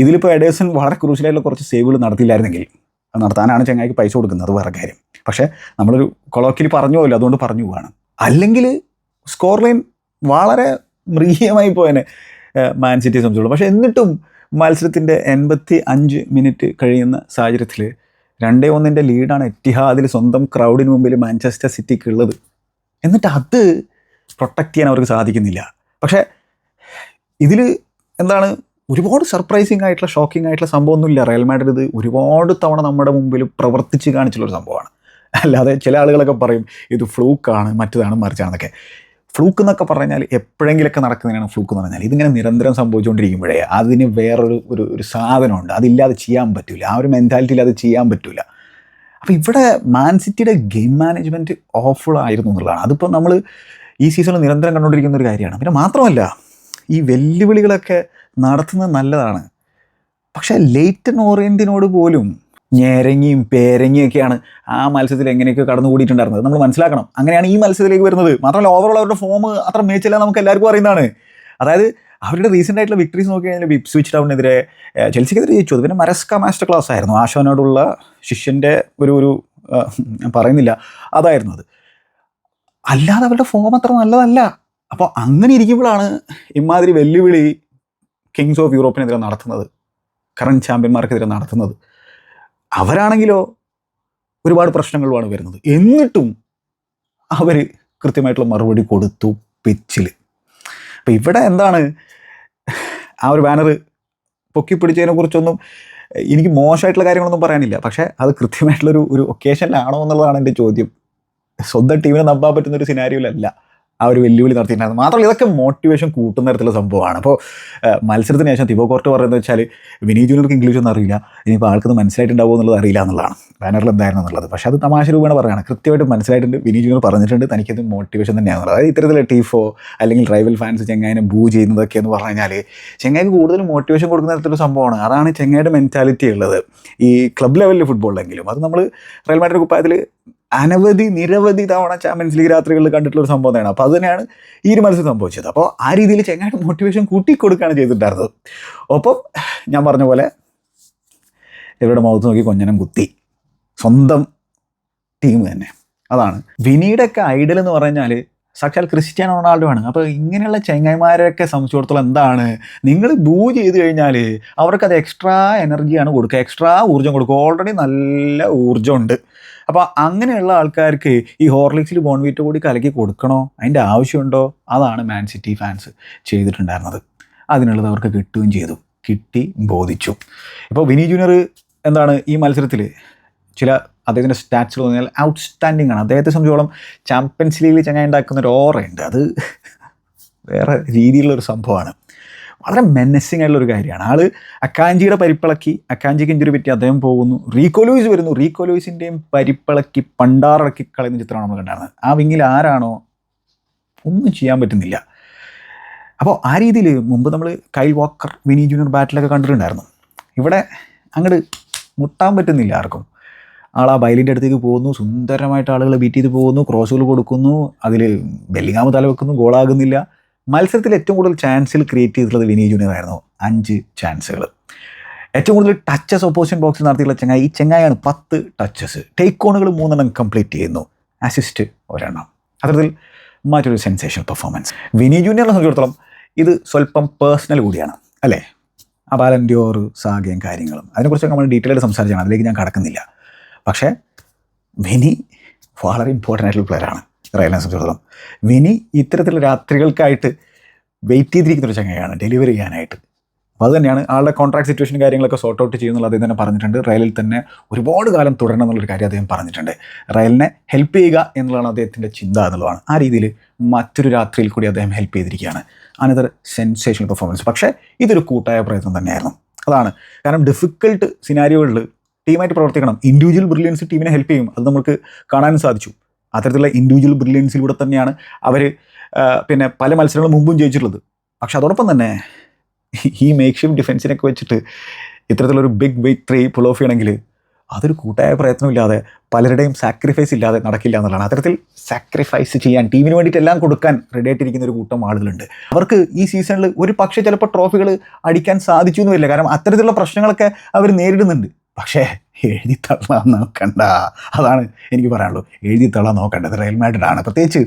ഇതിലിപ്പോൾ എഡേഴ്സൺ വളരെ ക്രൂഷ്യലായിട്ടുള്ള കുറച്ച് സേവുകൾ നടത്തിയില്ലായിരുന്നെങ്കിൽ അത് നടത്താനാണ് ചങ്ങായിക്ക് പൈസ കൊടുക്കുന്നത് അത് വേറെ കാര്യം. പക്ഷേ നമ്മളൊരു കൊളോക്കിൽ പറഞ്ഞു പോലും അതുകൊണ്ട് പറഞ്ഞു പോവാണ്. അല്ലെങ്കിൽ സ്കോർ ലൈൻ വളരെ മൃഗീയമായി പോയനെ മാൻ സിറ്റിയെ സംബന്ധിച്ചുള്ളൂ പക്ഷേ എന്നിട്ടും മത്സരത്തിന്റെ എൺപത്തി അഞ്ച് മിനിറ്റ് കഴിയുന്ന സാഹചര്യത്തിൽ രണ്ടേ ഒന്നിന്റെ ലീഡാണ് എറ്റിഹാദിൽ സ്വന്തം ക്രൗഡിന് മുമ്പിൽ മാഞ്ചസ്റ്റർ സിറ്റിക്ക് ഉള്ളത്. എന്നിട്ട് അത് പ്രൊട്ടക്റ്റ് ചെയ്യാൻ അവർക്ക് സാധിക്കുന്നില്ല. പക്ഷേ ഇതിൽ എന്താണ് ഒരുപാട് സർപ്രൈസിങ് ആയിട്ടുള്ള ഷോക്കിംഗ് ആയിട്ടുള്ള സംഭവമൊന്നുമില്ല. റയൽ മാഡ്രിഡ് ഒരുപാട് തവണ നമ്മുടെ മുമ്പിൽ പ്രവർത്തിച്ച് കാണിച്ചുള്ളൊരു സംഭവമാണ്. അല്ലാതെ ചില ആളുകളൊക്കെ പറയും ഇത് ഫ്ലൂക്കാണ് മറ്റതാണ് മറിച്ചാണെന്നൊക്കെ ഫ്ലൂക്ക് എന്നൊക്കെ പറഞ്ഞാൽ എപ്പോഴെങ്കിലൊക്കെ നടക്കുന്നതിനാണ് ഫ്ലൂക്ക് എന്ന് പറഞ്ഞാൽ. ഇതിങ്ങനെ നിരന്തരം സംഭവിച്ചുകൊണ്ടിരിക്കുമ്പോഴേ അതിന് വേറൊരു ഒരു ഒരു സാധനമുണ്ട്. അതില്ലാതെ ചെയ്യാൻ പറ്റില്ല ആ ഒരു മെന്റാലിറ്റിയിൽ അത് ചെയ്യാൻ പറ്റില്ല അപ്പോൾ ഇവിടെ മാൻ സിറ്റിയുടെ ഗെയിം മാനേജ്മെന്റ് ഓഫുൾ ആയിരുന്നു എന്നുള്ളതാണ്. അതിപ്പോൾ നമ്മൾ ഈ സീസണിൽ നിരന്തരം കണ്ടുകൊണ്ടിരിക്കുന്ന ഒരു കാര്യമാണ്. പിന്നെ മാത്രമല്ല ഈ വെല്ലുവിളികളൊക്കെ നടത്തുന്നത് നല്ലതാണ്. പക്ഷേ ലേറ്റൻ ഓറിയന്റിനോട് പോലും ഞെരങ്ങിയും പേരങ്ങിയൊക്കെയാണ് ആ മത്സരത്തിൽ എങ്ങനെയൊക്കെ കടന്നുകൂടിയിട്ടുണ്ടായിരുന്നത്. നമ്മൾ മനസ്സിലാക്കണം. അങ്ങനെയാണ് ഈ മത്സരത്തിലേക്ക് വരുന്നത്. മാത്രമല്ല ഓവറോൾ അവരുടെ ഫോം അത്ര മികച്ചില്ല നമുക്ക് എല്ലാവർക്കും അറിയുന്നതാണ്. അതായത് അവരുടെ റീസെന്റ് ആയിട്ടുള്ള വിക്ടറീസ് നോക്കി കഴിഞ്ഞാൽ വിപ് സ്വിച്ച് ടൗണിനെതിരെ ഏഹ്, ചെൽസിക്കെതിരെ ജയിച്ചു. പിന്നെ മരസ്ക മാസ്റ്റർ ക്ലാസ് ആയിരുന്നു. ആശോനോടുള്ള ശിഷ്യന്റെ ഒരു ഒരു പറയുന്നില്ല. അതായിരുന്നു അത്. അല്ലാതെ അവരുടെ ഫോം അത്ര നല്ലതല്ല. അപ്പോൾ അങ്ങനെ ഇരിക്കുമ്പോഴാണ് ഇമാതിരി വെല്ലുവിളി കിങ്സ് ഓഫ് യൂറോപ്പിനെതിരെ നടത്തുന്നത്. കറണ്ട് ചാമ്പ്യന്മാർക്കെതിരെ നടത്തുന്നത്. അവരാണെങ്കിലോ ഒരുപാട് പ്രശ്നങ്ങളുമാണ് വരുന്നത്. എന്നിട്ടും അവർ കൃത്യമായിട്ടുള്ള മറുപടി കൊടുത്തു പിച്ചിൽ അപ്പം ഇവിടെ എന്താണ്? ആ ഒരു ബാനർ പൊക്കി പിടിച്ചതിനെ കുറിച്ചൊന്നും എനിക്ക് മോശമായിട്ടുള്ള കാര്യങ്ങളൊന്നും പറയാനില്ല. പക്ഷേ അത് കൃത്യമായിട്ടുള്ളൊരു ഒരു ഒക്കേഷനിലാണോ എന്നുള്ളതാണ് എന്റെ ചോദ്യം. സ്വന്തം ടീമിനെ നമ്പാൻ പറ്റുന്നൊരു സിനാരിയോയിലല്ല ആ ഒരു വെല്ലുവിളി നടത്തിയിട്ടുണ്ടായിരുന്നു. മാത്രമല്ല ഇതൊക്കെ മോട്ടിവേഷൻ കൂട്ടുന്ന തരത്തിലുള്ള സംഭവമാണ്. അപ്പോൾ മത്സരത്തിന് ശേഷം തിബോ കോർട്ട് പറയുന്നത് വെച്ചാൽ വിനീ ജൂനിയർക്ക് ഇംഗ്ലീഷ് ഒന്നും അറിയില്ല. ഇനിയിപ്പോൾ ആൾക്കത് മനസ്സിലായിട്ടുണ്ടാവുമോ എന്നുള്ളത് അറിയില്ല എന്നുള്ളതാണ്. ബാനറിൽ എന്തായിരുന്നു എന്നുള്ളത്. പക്ഷേ അത് തമാശ രൂപേണ പറയുകയാണ്. കൃത്യമായിട്ട് മനസ്സിലായിട്ടുണ്ട്. വിനീ ജൂനിയർ പറഞ്ഞിട്ടുണ്ട്. തനിക്കത് മോട്ടിവേഷൻ തന്നെയാണെന്നുള്ളത് അതായത് ഇത്തരത്തിലുള്ള ടീഫോ അല്ലെങ്കിൽ റൈവൽ ഫാൻസ് ചെങ്ങായനെ ബൂ ചെയ്യുന്നതൊക്കെ എന്ന് പറഞ്ഞു കഴിഞ്ഞാൽ ചെങ്ങായിക്ക് കൂടുതൽ മോട്ടിവേഷൻ കൊടുക്കുന്ന തരത്തിലുള്ള സംഭവമാണ്. അതാണ് ചെങ്ങായുടെ മെന്റാലിറ്റി ഉള്ളത്. ഈ ക്ലബ് ലെവലിൽ ഫുട്ബോളിലെങ്കിലും അത് നമ്മൾ റയൽ മാഡ്രിഡ് കുപ്പായത്തിൽ അനവധി നിരവധി തവണ ചാമ്പ്യൻസ് ലീഗ് രാത്രികളിൽ കണ്ടിട്ടുള്ള ഒരു സംഭവം തന്നെയാണ്. അപ്പോൾ അത് തന്നെയാണ് ഈ ഒരു മത്സരം സംഭവിച്ചത്. അപ്പോൾ ആ രീതിയിൽ ചെങ്ങായിട്ട് മോട്ടിവേഷൻ കൂട്ടിക്കൊടുക്കുകയാണ് ചെയ്തിട്ടുണ്ടായിരുന്നത്. ഒപ്പം ഞാൻ പറഞ്ഞ പോലെ ഇവരുടെ മുഖത്ത് നോക്കി കൊഞ്ഞനം കുത്തി. സ്വന്തം ടീം തന്നെ. അതാണ്. വിനീടൊക്കെ ഐഡൽ എന്ന് പറഞ്ഞാൽ സാക്ഷാൽ ക്രിസ്ത്യാനോ റൊണാൾഡോ ആണ് അപ്പോൾ ഇങ്ങനെയുള്ള ചെങ്ങായിമാരെയൊക്കെ സംബന്ധിച്ചിടത്തോളം എന്താണ്? നിങ്ങൾ ബൂ ചെയ്ത് കഴിഞ്ഞാൽ അവർക്കത് എക്സ്ട്രാ എനർജിയാണ് കൊടുക്കുക. എക്സ്ട്രാ ഊർജം കൊടുക്കുക. ഓൾറെഡി നല്ല ഊർജമുണ്ട്. അപ്പോൾ അങ്ങനെയുള്ള ആൾക്കാർക്ക് ഈ ഹോർലിക്സിൽ ബോൺവീറ്റ് കൂടി കലക്കി കൊടുക്കണോ? അതിന്റെ ആവശ്യമുണ്ടോ? അതാണ് മാൻ സിറ്റി ഫാൻസ് ചെയ്തിട്ടുണ്ടായിരുന്നത്. അതിനുള്ളത് അവർക്ക് കിട്ടുകയും ചെയ്തു. കിട്ടി ബോധിച്ചു. ഇപ്പോൾ വിനി ജൂനിയർ എന്താണ് ഈ മത്സരത്തിൽ ചില അദ്ദേഹത്തിന്റെ സ്റ്റാറ്റ്സ് പറഞ്ഞാൽ ഔട്ട്സ്റ്റാൻഡിംഗ് ആണ്. അദ്ദേഹത്തെ സംബന്ധിച്ചോളം ചാമ്പ്യൻസ് ലീഗിൽ ചങ്ങായി ഉണ്ടാക്കുന്ന ഒരു ഓറയുണ്ട് അത് വേറെ രീതിയിലുള്ളൊരു സംഭവമാണ്. വളരെ മെനസിങ് ആയിട്ടുള്ള ഒരു കാര്യമാണ്. ആൾ അക്കാഞ്ചിയുടെ പരിപ്പിളക്കി അക്കാഞ്ചിക്ക് ഇഞ്ചുറി പറ്റി അദ്ദേഹം പോകുന്നു. റീകോ ലൂയിസ് വരുന്നു. റീകോ ലൂയിസിന്റെയും പരിപ്പിളക്കി പണ്ടാറിളക്കി കളയുന്ന ചിത്രമാണ് നമ്മൾ കണ്ടാണ് ആ വിങ്ങിൽ ആരാണോ ഒന്നും ചെയ്യാൻ പറ്റുന്നില്ല. അപ്പോൾ ആ രീതിയിൽ മുമ്പ് നമ്മൾ കൈൽ വാക്കർ വിനി ജൂനിയർ ബാറ്റിലൊക്കെ കണ്ടിട്ടുണ്ടായിരുന്നു. ഇവിടെ അങ്ങോട്ട് മുട്ടാൻ പറ്റുന്നില്ല ആർക്കും. ആൾ ആ ബൈലിന്റെ അടുത്തേക്ക് പോകുന്നു സുന്ദരമായിട്ട് ആളുകൾ ബീറ്റ് ചെയ്ത് പോകുന്നു ക്രോസുകൾ കൊടുക്കുന്നു അതിൽ ബെല്ലിങ്ങാമ് തല വെക്കുന്നു ഗോളാകുന്നില്ല മത്സരത്തിൽ ഏറ്റവും കൂടുതൽ ചാൻസിൽ ക്രിയേറ്റ് ചെയ്തിട്ടുള്ളത് വിനീ ജൂനിയർ ആയിരുന്നു. അഞ്ച് ചാൻസുകൾ ഏറ്റവും കൂടുതൽ ടച്ചസ് ഓപ്പോസിഷൻ ബോക്സിൽ നടത്തിയുള്ള ചെങ്ങായി ഈ ചെങ്ങായാണ് പത്ത് ടച്ചസ് ടേക്ക് ഓണുകൾ മൂന്നെണ്ണം കംപ്ലീറ്റ് ചെയ്യുന്നു. അസിസ്റ്റ് ഒരെണ്ണം. അത്തരത്തിൽ മറ്റൊരു സെൻസേഷണൽ പെർഫോമൻസ് വിനീ ജൂനിയറിനെ സംബന്ധിച്ചിടത്തോളം ഇത് സ്വല്പം പേഴ്സണൽ കൂടിയാണ് അല്ലേ? ആ ബാലൻഡിയോർ സാഗയും കാര്യങ്ങളും. അതിനെക്കുറിച്ചൊക്കെ നമ്മൾ ഡീറ്റെയിൽ സംസാരിച്ചാണ് അതിലേക്ക് ഞാൻ കടക്കുന്നില്ല. പക്ഷേ വിനി വളരെ ഇമ്പോർട്ടന്റ് ആയിട്ടുള്ള പ്ലെയറാണ് റയലിനെ സംബന്ധിച്ചിടത്തോളം. വിനി ഇത്തരത്തിലുള്ള രാത്രികൾക്കായിട്ട് വെയിറ്റ് ചെയ്തിരിക്കുന്ന ഒരു ചങ്ങയാണ് ഡെലിവറി ചെയ്യാനായിട്ട്. അപ്പോൾ അതുതന്നെയാണ് ആളുടെ കോൺട്രാക്ട് സിറ്റുവേഷൻ കാര്യങ്ങളൊക്കെ സോർട്ട് ഔട്ട് ചെയ്യുന്നുള്ള അദ്ദേഹം തന്നെ പറഞ്ഞിട്ടുണ്ട്. റയലിൽ തന്നെ ഒരുപാട് കാലം തുടരണം എന്നുള്ളൊരു കാര്യം അദ്ദേഹം പറഞ്ഞിട്ടുണ്ട്. റയലിനെ ഹെൽപ്പ് ചെയ്യുക എന്നുള്ളതാണ് അദ്ദേഹത്തിന്റെ ചിന്ത എന്നുള്ളതാണ്. ആ രീതിയിൽ മറ്റൊരു രാത്രിയിൽ കൂടി അദ്ദേഹം ഹെൽപ്പ് ചെയ്തിരിക്കുകയാണ്. അനദർ സെൻസേഷണൽ പെർഫോമൻസ് പക്ഷേ ഇതൊരു കൂട്ടായ പ്രയത്നം തന്നെയായിരുന്നു. അതാണ്. കാരണം ഡിഫിക്കൽട്ട് സിനാരിയോകളിൽ ടീമായിട്ട് പ്രവർത്തിക്കണം. ഇൻഡിവിജ്വൽ ബ്രില്യൻസ് ടീമിനെ ഹെൽപ്പ് ചെയ്യും. അത് നമുക്ക് കാണാനും സാധിച്ചു. അത്തരത്തിലുള്ള ഇൻഡിവിജ്വൽ ബ്രില്യൻസിലൂടെ തന്നെയാണ് അവർ പിന്നെ പല മത്സരങ്ങളും മുമ്പും ജയിച്ചിട്ടുള്ളത്. പക്ഷെ അതോടൊപ്പം തന്നെ ഈ മേക്ക് ഷിഫ്റ്റ് ഡിഫൻസിനൊക്കെ വെച്ചിട്ട് ഇത്തരത്തിലൊരു big big three pull off ചെയ്യണമെങ്കിൽ അതൊരു കൂട്ടായ പ്രയത്നമില്ലാതെ പലരുടെയും സാക്രിഫൈസ് ഇല്ലാതെ നടക്കില്ല എന്നുള്ളതാണ്. അത്തരത്തിൽ സാക്രിഫൈസ് ചെയ്യാൻ ടീമിന് വേണ്ടിയിട്ട് എല്ലാം കൊടുക്കാൻ റെഡി ആയിട്ടിരിക്കുന്ന ഒരു കൂട്ടം ആളുകളുണ്ട്. അവർക്ക് ഈ സീസണിൽ ഒരു പക്ഷേ ചിലപ്പോൾ ട്രോഫികൾ അടിക്കാൻ സാധിച്ചു എന്ന് വരില്ല. കാരണം അത്തരത്തിലുള്ള പ്രശ്നങ്ങളൊക്കെ അവർ നേരിടുന്നുണ്ട്. പക്ഷേ എഴുതി തള്ളാൻ നോക്കണ്ട. അതാണ് എനിക്ക് പറയാനുള്ളൂ എഴുതി തള്ളാൻ നോക്കേണ്ടത് റയൽ മാഡ്രിഡാണ്. പ്രത്യേകിച്ച്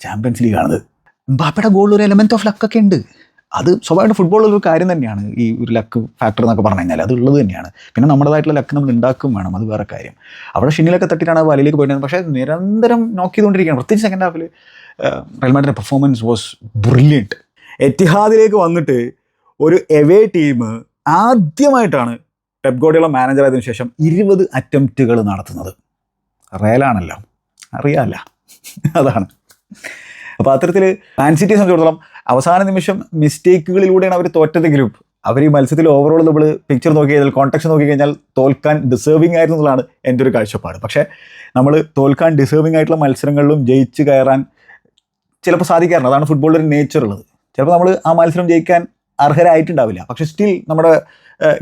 ചാമ്പ്യൻസ് ലീഗ് ആണത്. ബാപ്പയുടെ ഗോളിൽ ഒരു എലമെന്റ് ഓഫ് ലക്കൊക്കെ ഉണ്ട്. അത് സ്വഭാവമായിട്ട് ഫുട്ബോളിൽ ഒരു കാര്യം തന്നെയാണ്. ഈ ഒരു ലക്ക് ഫാക്ടർ എന്നൊക്കെ പറഞ്ഞു കഴിഞ്ഞാൽ അത് ഉള്ളത് തന്നെയാണ്. പിന്നെ നമ്മുടേതായിട്ടുള്ള ലക്ക് നമ്മൾ ഉണ്ടാക്കും വേണം. അത് വേറെ കാര്യം. അവിടെ ഷിന്നിലൊക്കെ തട്ടിയിട്ടാണ് വലയിലേക്ക് പോയിരുന്നത്. പക്ഷേ നിരന്തരം നോക്ക് ചെയ്തുകൊണ്ടിരിക്കുകയാണ്. പ്രത്യേകിച്ച് സെക്കൻഡ് ഹാഫിൽ റയൽമാഡിന്റെ പെർഫോമൻസ് വാസ് ബ്രില്യന്റ് എറ്റിഹാദിലേക്ക് വന്നിട്ട് ഒരു എവേ ടീം ആദ്യമായിട്ടാണ് പെപ് ഗോഡിയുള്ള മാനേജർ ആയതിനു ശേഷം ഇരുപത് അറ്റംപ്റ്റുകൾ നടത്തുന്നത്. റയലാണല്ലോ അറിയാമല്ല അതാണ്. അപ്പോൾ അത്തരത്തിൽ മാൻ സിറ്റിയെ സംബന്ധിച്ചിടത്തോളം അവസാന നിമിഷം മിസ്റ്റേക്കുകളിലൂടെയാണ് അവർ തോറ്റതെങ്കിലും അവർ ഈ മത്സരത്തിൽ ഓവറോൾ നമ്മൾ പിക്ചർ നോക്കി കഴിഞ്ഞാൽ കോൺടാക്ട് നോക്കി കഴിഞ്ഞാൽ തോൽക്കാൻ ഡിസേർവിംഗ് ആയിരുന്നു എന്നുള്ളതാണ് എന്റെ ഒരു കാഴ്ചപ്പാട്. പക്ഷേ നമ്മൾ തോൽക്കാൻ ഡിസേർവിംഗ് ആയിട്ടുള്ള മത്സരങ്ങളിലും ജയിച്ച് കയറാൻ ചിലപ്പോൾ സാധിക്കാറുണ്ട് അതാണ് ഫുട്ബോളിന്റെ നേച്ചർ ഉള്ളത്. ചിലപ്പോൾ നമ്മൾ ആ മത്സരം ജയിക്കാൻ അർഹരായിട്ടുണ്ടാവില്ല. പക്ഷേ സ്റ്റിൽ നമ്മുടെ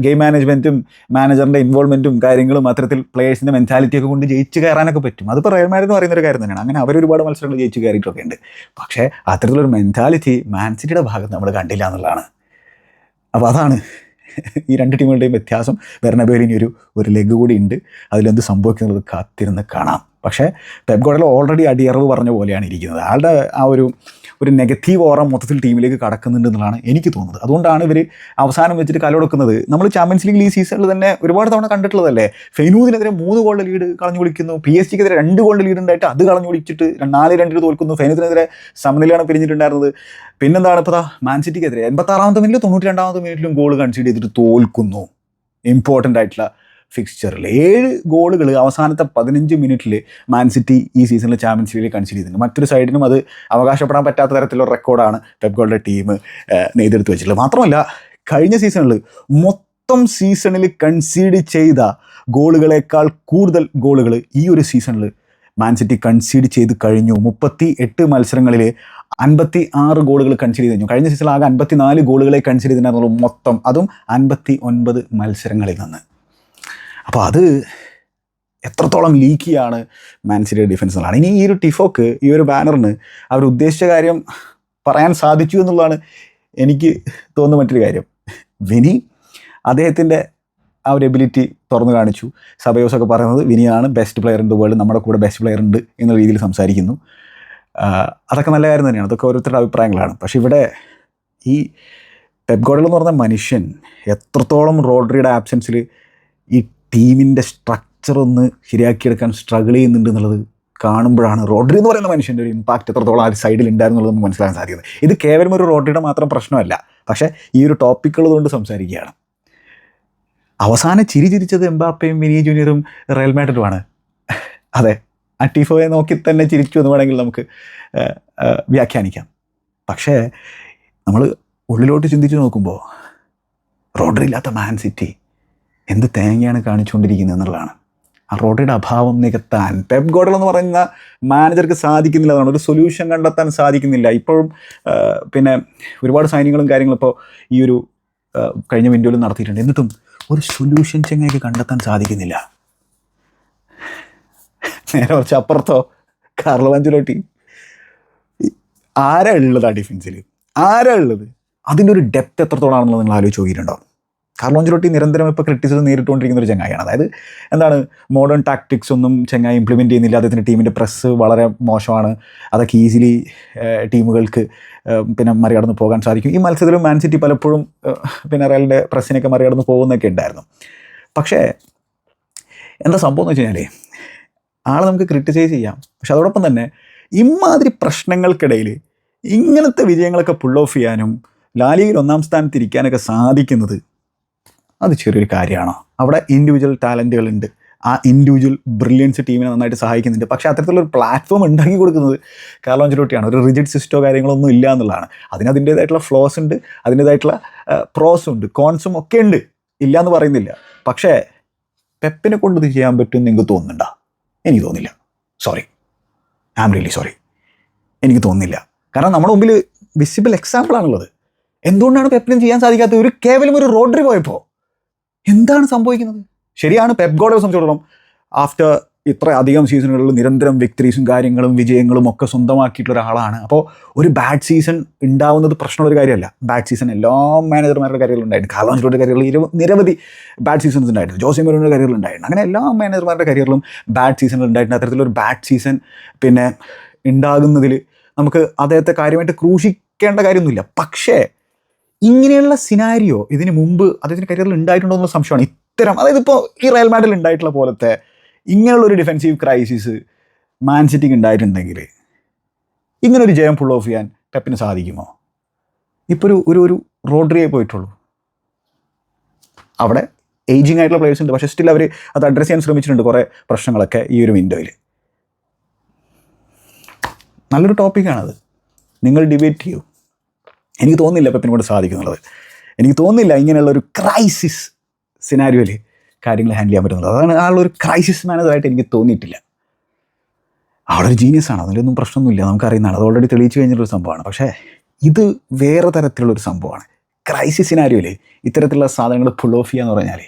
ഗെയിം മാനേജ്മെന്റും മാനേജറിന്റെ ഇൻവോൾവ്മെന്റും കാര്യങ്ങളും അത്തരത്തിൽ പ്ലേയേഴ്സിന്റെ മെന്റാലിറ്റിയൊക്കെ കൊണ്ട് ജയിച്ച് കയറാനൊക്കെ പറ്റും. അതിപ്പോൾ റയൽ മാഡ്രിഡ് എന്ന് പറയുന്ന ഒരു കാര്യം തന്നെയാണ്. അങ്ങനെ അവർ ഒരുപാട് മത്സരങ്ങൾ ജയിച്ച് കയറിയിട്ടൊക്കെ ഉണ്ട്. പക്ഷേ അത്തരത്തിലൊരു മെന്റാലിറ്റി മാൻസിറ്റിയുടെ ഭാഗത്ത് നമ്മൾ കണ്ടില്ല എന്നുള്ളതാണ്. അപ്പോൾ അതാണ് ഈ രണ്ട് ടീമുകളുടെയും വ്യത്യാസം. വരണ ഒരു ഒരു ലെഗ് കൂടി ഉണ്ട്. അതിലെന്ത് സംഭവിക്കുന്നത് കാത്തിരുന്ന് കാണാം. പക്ഷേ പെപ് ഗോഡൽ ഓൾറെഡി അടിയറവ് പറഞ്ഞ പോലെയാണ് ഇരിക്കുന്നത്. ആളുടെ ആ ഒരു ഒരു നെഗറ്റീവ് ഓറ മൊത്തത്തിൽ ടീമിലേക്ക് കടക്കുന്നുണ്ട് എന്നുള്ളതാണ് എനിക്ക് തോന്നുന്നത്. അതുകൊണ്ടാണ് ഇവർ അവസാനം വെച്ചിട്ട് കലോടക്കുന്നത് നമ്മൾ ചാമ്പ്യൻസ് ലീഗിൽ ഈ സീസണിൽ തന്നെ ഒരുപാട് തവണ കണ്ടിട്ടുള്ളതല്ലേ? ഫെനൂദിനെതിരെ മൂന്ന് ഗോളിന്റെ ലീഡ് കളഞ്ഞു വിളിക്കുന്നു. പി എസ് ജിക്കെതിരെ രണ്ട് ഗോളിന്റെ ലീഡ് ഉണ്ടായിട്ട് അത് കളഞ്ഞു വിളിച്ചിട്ട് നാല് രണ്ടിന് തോൽക്കുന്നു. ഫെനൂദിനെതിരെ സമനിലയാണ് പിരിഞ്ഞിട്ടുണ്ടായിരുന്നത്. പിന്നെന്താണ് ഇപ്പോൾ മാൻ സിറ്റിക്കെതിരെ എൺപത്താറാമത്തെ മിനിറ്റിലും തൊണ്ണൂറ്റി രണ്ടാമത്തെ മിനിറ്റിലും ഗോൾ കൺസീഡ് ചെയ്തിട്ട് തോൽക്കുന്നു. ഇമ്പോർട്ടന്റ് ആയിട്ടുള്ള ഫിക്സ്ചറിൽ ഏഴ് ഗോളുകൾ അവസാനത്തെ പതിനഞ്ച് മിനിറ്റിൽ മാൻ സിറ്റി ഈ സീസണിൽ ചാമ്പ്യൻസ് ലീഗിൽ കൺസിഡർ ചെയ്തിട്ടുണ്ട് മറ്റൊരു സൈഡിനും അത് അവകാശപ്പെടാൻ പറ്റാത്ത തരത്തിലുള്ള റെക്കോർഡാണ് പെപ് ഗോളുടെ ടീം നെയ്തെടുത്ത് വെച്ചിട്ടുള്ളത്. മാത്രമല്ല കഴിഞ്ഞ സീസണിൽ മൊത്തം സീസണിൽ കൺസീഡ് ചെയ്ത ഗോളുകളേക്കാൾ കൂടുതൽ ഗോളുകൾ ഈ ഒരു സീസണിൽ മാൻ സിറ്റി കൺസീഡ് ചെയ്ത് കഴിഞ്ഞു. മുപ്പത്തി എട്ട് മത്സരങ്ങളിൽ അൻപത്തി ആറ് ഗോളുകൾ കൺസീഡ് കഴിഞ്ഞു കഴിഞ്ഞ സീസണിൽ ആകെ അൻപത്തി നാല് ഗോളുകളെ കൺസീഡ് ചെയ്തിട്ടുണ്ടായിരുന്നുള്ളൂ മൊത്തം. അതും അൻപത്തി ഒൻപത് മത്സരങ്ങളിൽ നിന്ന്. അപ്പോൾ അത് എത്രത്തോളം ലീക്കിയാണ് മാൻസിറ്റിയുടെ ഡിഫൻസ് എന്നുള്ളതാണ്. ഇനി ഈ ഒരു ടിഫോക്ക് ഈ ഒരു ബാനറിന് അവർ ഉദ്ദേശിച്ച കാര്യം പറയാൻ സാധിച്ചു എന്നുള്ളതാണ് എനിക്ക് തോന്നുന്ന മറ്റൊരു കാര്യം. വിനി അദ്ദേഹത്തിന്റെ ആ ഒരു എബിലിറ്റി തുറന്നു കാണിച്ചു. സബയോസ് ഒക്കെ പറയുന്നത് വിനിയാണ് best player in the world നമ്മുടെ കൂടെ ബെസ്റ്റ് പ്ലെയർ ഉണ്ട് എന്ന രീതിയിൽ സംസാരിക്കുന്നു. അതൊക്കെ നല്ല കാര്യം തന്നെയാണ്. അതൊക്കെ ഓരോരുത്തരുടെ അഭിപ്രായങ്ങളാണ്. പക്ഷേ ഇവിടെ ഈ പെപ്ഗോഡൽ എന്ന് പറഞ്ഞ മനുഷ്യൻ എത്രത്തോളം റോഡറിയുടെ ആബ്സെൻസിൽ ടീമിന്റെ സ്ട്രക്ചർ ഒന്ന് ശരിയാക്കിയെടുക്കാൻ സ്ട്രഗിൾ ചെയ്യുന്നുണ്ട് എന്നുള്ളത് കാണുമ്പോഴാണ് റോഡ്രി എന്ന് പറയുന്ന മനുഷ്യന്റെ ഒരു ഇമ്പാക്റ്റ് എത്രത്തോളം ആ സൈഡിൽ ഉണ്ടായിരുന്നുള്ളത് നമുക്ക് മനസ്സിലാക്കാൻ സാധിക്കുന്നത്. ഇത് കേവലം ഒരു റോഡറിയുടെ മാത്രം പ്രശ്നമല്ല. പക്ഷേ ഈ ഒരു ടോപ്പിക്കുള്ളതുകൊണ്ട് കൊണ്ട് സംസാരിക്കുകയാണ്. അവസാനം ചിരി ചിരിച്ചത് എംബാപ്പയും വിനി ജൂനിയറും റയൽ മാഡ്രിഡുമാണ്. അതെ ആ ടിഫോയെ നോക്കി തന്നെ ചിരിച്ചു എന്ന് വേണമെങ്കിൽ നമുക്ക് വ്യാഖ്യാനിക്കാം. പക്ഷേ നമ്മൾ ഉള്ളിലോട്ട് ചിന്തിച്ച് നോക്കുമ്പോൾ റോഡറില്ലാത്ത മാൻ സിറ്റി എന്ത് തേങ്ങയാണ് കാണിച്ചുകൊണ്ടിരിക്കുന്നത് എന്നുള്ളതാണ്. ആ റോഡറിയുടെ അഭാവം നികത്താൻ പെപ് ഗോഡൽ എന്ന് പറയുന്ന മാനേജർക്ക് സാധിക്കുന്നില്ല എന്നാണ്. ഒരു സൊല്യൂഷൻ കണ്ടെത്താൻ സാധിക്കുന്നില്ല. ഇപ്പോഴും പിന്നെ ഒരുപാട് സൈനികളും കാര്യങ്ങളും ഇപ്പോൾ ഈ ഒരു കഴിഞ്ഞ വിൻഡോയിൽ നടത്തിയിട്ടുണ്ട്. എന്നിട്ടും ഒരു സൊല്യൂഷൻ ചെങ്ങയ്ക്ക് കണ്ടെത്താൻ സാധിക്കുന്നില്ല. നേരെ കുറച്ച് അപ്പുറത്തോ കാർലോ അഞ്ചലോട്ടി ആരാ ഉള്ളത് ആ ഡിഫൻസിൽ ആരാ ഉള്ളത്? അതിന്റെ ഒരു ഡെപ്ത് എത്രത്തോളാണെന്നുള്ളത് നിങ്ങൾ ആലോചിച്ച് നോക്കിയിട്ടുണ്ടോ? കാർലോ അഞ്ചലോട്ടി നിരന്തരം ഇപ്പോൾ ക്രിറ്റിസിസം നേരിട്ടുകൊണ്ടിരിക്കുന്ന ഒരു ചങ്ങായിയാണ്. അതായത് എന്താണ് മോഡേൺ ടാക്ടിക്സ് ഒന്നും ചങ്ങായി ഇംപ്ലിമെന്റ് ചെയ്യുന്നില്ല. അദ്ദേഹത്തിന്റെ ടീമിന്റെ പ്രസ് വളരെ മോശമാണ്. അതൊക്കെ ഈസിലി ടീമുകൾക്ക് പിന്നെ മറികടന്ന് പോകാൻ സാധിക്കും. ഈ മത്സരത്തിലും മാൻ സിറ്റി പലപ്പോഴും പിന്നെ റയലിന്റെ പ്രസ്സിനൊക്കെ മറികടന്ന് പോകുന്നൊക്കെ ഉണ്ടായിരുന്നു. പക്ഷേ എന്താ സംഭവം എന്ന് വെച്ച് കഴിഞ്ഞാൽ ആളെ നമുക്ക് ക്രിട്ടിസൈസ് ചെയ്യാം. പക്ഷെ അതോടൊപ്പം തന്നെ ഇമാതിരി പ്രശ്നങ്ങൾക്കിടയിൽ ഇങ്ങനത്തെ വിജയങ്ങളൊക്കെ പുൾ ഓഫ് ചെയ്യാനും ലാലിയിൽ ഒന്നാം സ്ഥാനത്ത് ഇരിക്കാനൊക്കെ സാധിക്കുന്നത് അത് ചെറിയൊരു കാര്യമാണ്. അവിടെ ഇൻഡിവിജ്വൽ ടാലന്റുകളുണ്ട് ആ ഇൻഡിവിജ്വൽ ബ്രില്യൻസ് ടീമിനെ നന്നായിട്ട് സഹായിക്കുന്നുണ്ട്. പക്ഷേ അത്തരത്തിലൊരു പ്ലാറ്റ്ഫോം ഉണ്ടാക്കി കൊടുക്കുന്നത് കാർലോ അഞ്ചലോട്ടിയാണ് ഒരു റിജിഡ് സിസ്റ്റോ കാര്യങ്ങളൊന്നും ഇല്ല എന്നുള്ളതാണ്. അതിന് അതിന്റേതായിട്ടുള്ള ഫ്ലോസ് ഉണ്ട് അതിന്റേതായിട്ടുള്ള പ്രോസും ഉണ്ട് കോൺസും ഒക്കെ ഉണ്ട്. ഇല്ല എന്ന് പറയുന്നില്ല. പക്ഷേ പെപ്പിനെ കൊണ്ട് ഇത് ചെയ്യാൻ പറ്റും നിങ്ങൾക്ക് തോന്നുന്നുണ്ടോ. എനിക്ക് തോന്നില്ല sorry I am really sorry എനിക്ക് തോന്നുന്നില്ല. കാരണം നമ്മുടെ മുമ്പിൽ വിസിബിൾ എക്സാമ്പിൾ ആണുള്ളത്. എന്തുകൊണ്ടാണ് പെപ്പിനും ചെയ്യാൻ സാധിക്കാത്ത ഒരു കേവലം ഒരു റോഡറി പോയപ്പോൾ എന്താണ് സംഭവിക്കുന്നത്? ശരിയാണ് പെപ് ഗോഡെ സംബന്ധിച്ചിടത്തോളം ആഫ്റ്റർ ഇത്ര അധികം സീസണുകളിൽ നിരന്തരം വിക്ടറീസും കാര്യങ്ങളും വിജയങ്ങളും ഒക്കെ സ്വന്തമാക്കിയിട്ടുള്ള ഒരാളാണ്. അപ്പോൾ ഒരു ബാഡ് സീസൺ ഉണ്ടാവുന്നത് പ്രശ്നമുള്ള ഒരു കാര്യമല്ല. ബാഡ് സീസൺ എല്ലാ മാനേജർമാരുടെ കാര്യങ്ങളും ഉണ്ടായിട്ടുണ്ട് കാലോഞ്ചിലോട്ട് കരിയറിൽ ഇരു നിരവധി ബാഡ് സീസൺസ് ഉണ്ടായിരുന്നു. ജോസി മെറോയുടെ ഉണ്ടായിട്ടുണ്ട് അങ്ങനെ എല്ലാ മാനേജർമാരുടെ കരിയറിലും ബാഡ് സീസണിൽ ഉണ്ടായിട്ടുണ്ട്. അത്തരത്തിലൊരു ബാഡ് സീസൺ പിന്നെ ഉണ്ടാകുന്നതിൽ നമുക്ക് അദ്ദേഹത്തെ കാര്യമായിട്ട് ക്രൂശിക്കേണ്ട കാര്യമൊന്നുമില്ല. പക്ഷേ ഇങ്ങനെയുള്ള സിനാരിയോ ഇതിന് മുമ്പ് അദ്ദേഹത്തിന്റെ കരിയറിൽ ഉണ്ടായിട്ടുണ്ടോ എന്നുള്ള സംശയമാണ്. ഇത്തരം അതായത് ഇപ്പോൾ ഈ റയൽ മാഡിൽ ഉണ്ടായിട്ടുള്ള പോലത്തെ ഇങ്ങനെയുള്ള ഒരു ഡിഫെൻസീവ് ക്രൈസിസ് മാൻ സിറ്റിക്ക് ഉണ്ടായിട്ടുണ്ടെങ്കിൽ ഇങ്ങനൊരു ജയം ഫുൾ ഓഫ് ചെയ്യാൻ പെപ്പിന് സാധിക്കുമോ? ഇപ്പോൾ ഒരു ഒരു ഒരു റോഡ്രിയെ പോയിട്ടുള്ളൂ. അവിടെ ഏജിങ് ആയിട്ടുള്ള പ്ലേയേഴ്സ് ഉണ്ട്. പക്ഷേ സ്റ്റിൽ അവർ അത് അഡ്രസ്സ് ചെയ്യാൻ ശ്രമിച്ചിട്ടുണ്ട് കുറേ പ്രശ്നങ്ങളൊക്കെ ഈ ഒരു വിൻഡോയിൽ നല്ലൊരു ടോപ്പിക്കാണത് നിങ്ങൾ ഡിബേറ്റ് ചെയ്യൂ. എനിക്ക് തോന്നുന്നില്ല പെപ്പിനെ കൊണ്ട് സാധിക്കുന്നുള്ളത്. എനിക്ക് തോന്നുന്നില്ല ഇങ്ങനെയുള്ള ഒരു ക്രൈസിസ് സിനാരിയോയിൽ കാര്യങ്ങൾ ഹാൻഡിൽ ചെയ്യാൻ പറ്റുന്നത് അതാണ് ആളൊരു ക്രൈസിസ് മാനേജറായിട്ട് എനിക്ക് തോന്നിയിട്ടില്ല. ജീനിയസ് ആണ്. അതിലൊന്നും പ്രശ്നമൊന്നുമില്ല. നമുക്കറിയുന്നതാണ്. അത് ഓൾറെഡി തെളിയിച്ചു കഴിഞ്ഞിട്ടൊരു സംഭവമാണ്. പക്ഷേ ഇത് വേറെ തരത്തിലുള്ളൊരു സംഭവമാണ്. ക്രൈസിസ് സിനാരിയോയിൽ ഇത്തരത്തിലുള്ള സാധനങ്ങൾ ഫുൾ ഓഫ് ചെയ്യുക എന്ന് പറഞ്ഞാൽ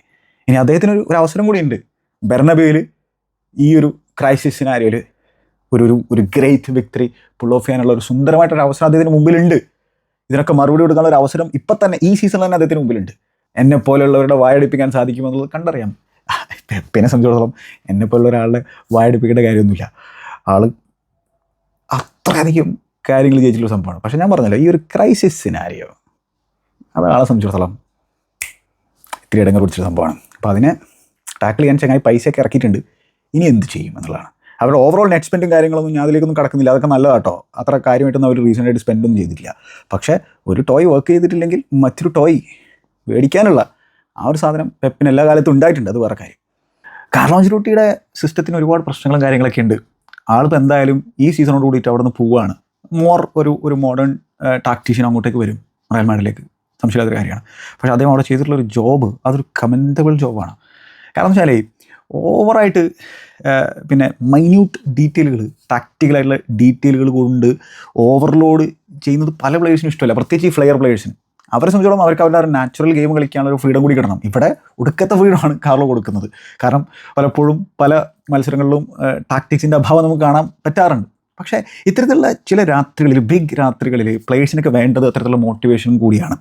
ഇനി അദ്ദേഹത്തിന് ഒരു അവസരം കൂടി ഉണ്ട്. ബെർണബയിൽ ഈ ഒരു ക്രൈസിസ് സിനാരിയോയിൽ ഒരു ഒരു ഗ്രേറ്റ് വിക്ടറി പുൾ ഓഫ് ചെയ്യാനുള്ള ഒരു സുന്ദരമായിട്ടൊരു അവസരം അദ്ദേഹത്തിന് മുമ്പിലുണ്ട്. ഇതിനൊക്കെ മറുപടി കൊടുക്കാനുള്ള ഒരു അവസരം ഇപ്പം തന്നെ ഈ സീസൺ തന്നെ അദ്ദേഹത്തിന് മുമ്പിലുണ്ട്. എന്നെ പോലെയുള്ളവരുടെ വായടിപ്പിക്കാൻ സാധിക്കുമെന്നുള്ളത് കണ്ടറിയാം. പിന്നെ സംബന്ധിച്ചിടത്തോളം എന്നെ പോലുള്ള ഒരാളുടെ വായടിപ്പിക്കേണ്ട കാര്യമൊന്നുമില്ല. ആൾ അത്രയധികം കാര്യങ്ങൾ ജയിച്ചിട്ടുള്ള സംഭവമാണ്. പക്ഷെ ഞാൻ പറഞ്ഞല്ലോ ഈ ഒരു ക്രൈസിസ് സിനാരിയോ അത് ആളെ സംബന്ധിച്ചിടത്തോളം ഇത്തിരി ഇടങ്ങൾ പിടിച്ചൊരു സംഭവമാണ്. അപ്പോൾ അതിനെ ടാക്കിൾ ചെയ്യാൻ ചങ്ങായി പൈസയൊക്കെ ഇറക്കിയിട്ടുണ്ട്. ഇനി എന്ത് ചെയ്യും എന്നുള്ളതാണ്. അവരുടെ ഓവറോൾ നെറ്റ് സ്പെൻഡും കാര്യങ്ങളൊന്നും ഞാൻ അതിലേക്കൊന്നും കടക്കുന്നില്ല. അതൊക്കെ നല്ലതാട്ടോ. അത്ര കാര്യമായിട്ടൊന്നും അവർ റീസെന്റായിട്ട് സ്പെൻഡൊന്നും ചെയ്തിട്ടില്ല. പക്ഷേ ഒരു ടോയ് വർക്ക് ചെയ്തിട്ടില്ലെങ്കിൽ മറ്റൊരു ടോയ് മേടിക്കാനുള്ള ആ ഒരു സാധനം പെപ്പിന് എല്ലാ കാലത്തും ഉണ്ടായിട്ടുണ്ട്. അത് വേറെ കാര്യം. കാർലോഞ്ചിലൂട്ടിയുടെ സിസ്റ്റത്തിന് ഒരുപാട് പ്രശ്നങ്ങളും കാര്യങ്ങളൊക്കെ ഉണ്ട്. ആളിപ്പോൾ എന്തായാലും ഈ സീസണോട് കൂടിയിട്ട് അവിടെ നിന്ന് പോവുകയാണ് മോർ ഒരു ഒരു മോഡേൺ ടാക്ടീഷ്യൻ അങ്ങോട്ടേക്ക് വരും. റയൽ മാഡിലേക്ക് സംശയമില്ലാത്തൊരു കാര്യമാണ്. പക്ഷേ അദ്ദേഹം അവിടെ ചെയ്തിട്ടുള്ള ഒരു ജോബ് അതൊരു കമന്റബിൾ ജോബാണ് കാരണം വെച്ചാലേ ഓവറായിട്ട് പിന്നെ മൈന്യൂട്ട് ഡീറ്റെയിലുകൾ ടാക്റ്റിക്കലായിട്ടുള്ള ഡീറ്റെയിലുകൾ കൊണ്ട് ഓവർലോഡ് ചെയ്യുന്നത് പല പ്ലേയേഴ്സിനും ഇഷ്ടമല്ല. പ്രത്യേകിച്ച് ഈ ഫ്ലെയർ പ്ലേയേഴ്സിന് അവരെ സംബന്ധിച്ചോളം അവർക്ക് അവരുടെ ഒരു നാച്ചുറൽ ഗെയിം കളിക്കാനുള്ള ഒരു ഫ്രീഡം കൂടി കിട്ടണം. ഇവിടെ ഒടുക്കത്തെ ഫ്രീഡമാണ് കാർലോ കൊടുക്കുന്നത്. കാരണം പലപ്പോഴും പല മത്സരങ്ങളിലും ടാക്ടിക്സിന്റെ അഭാവം നമുക്ക് കാണാൻ പറ്റാറുണ്ട്. പക്ഷേ ഇത്തരത്തിലുള്ള ചില രാത്രികളിൽ ബിഗ് രാത്രികളിൽ പ്ലേയേഴ്സിനൊക്കെ വേണ്ടത് അത്തരത്തിലുള്ള മോട്ടിവേഷനും കൂടിയാണ്.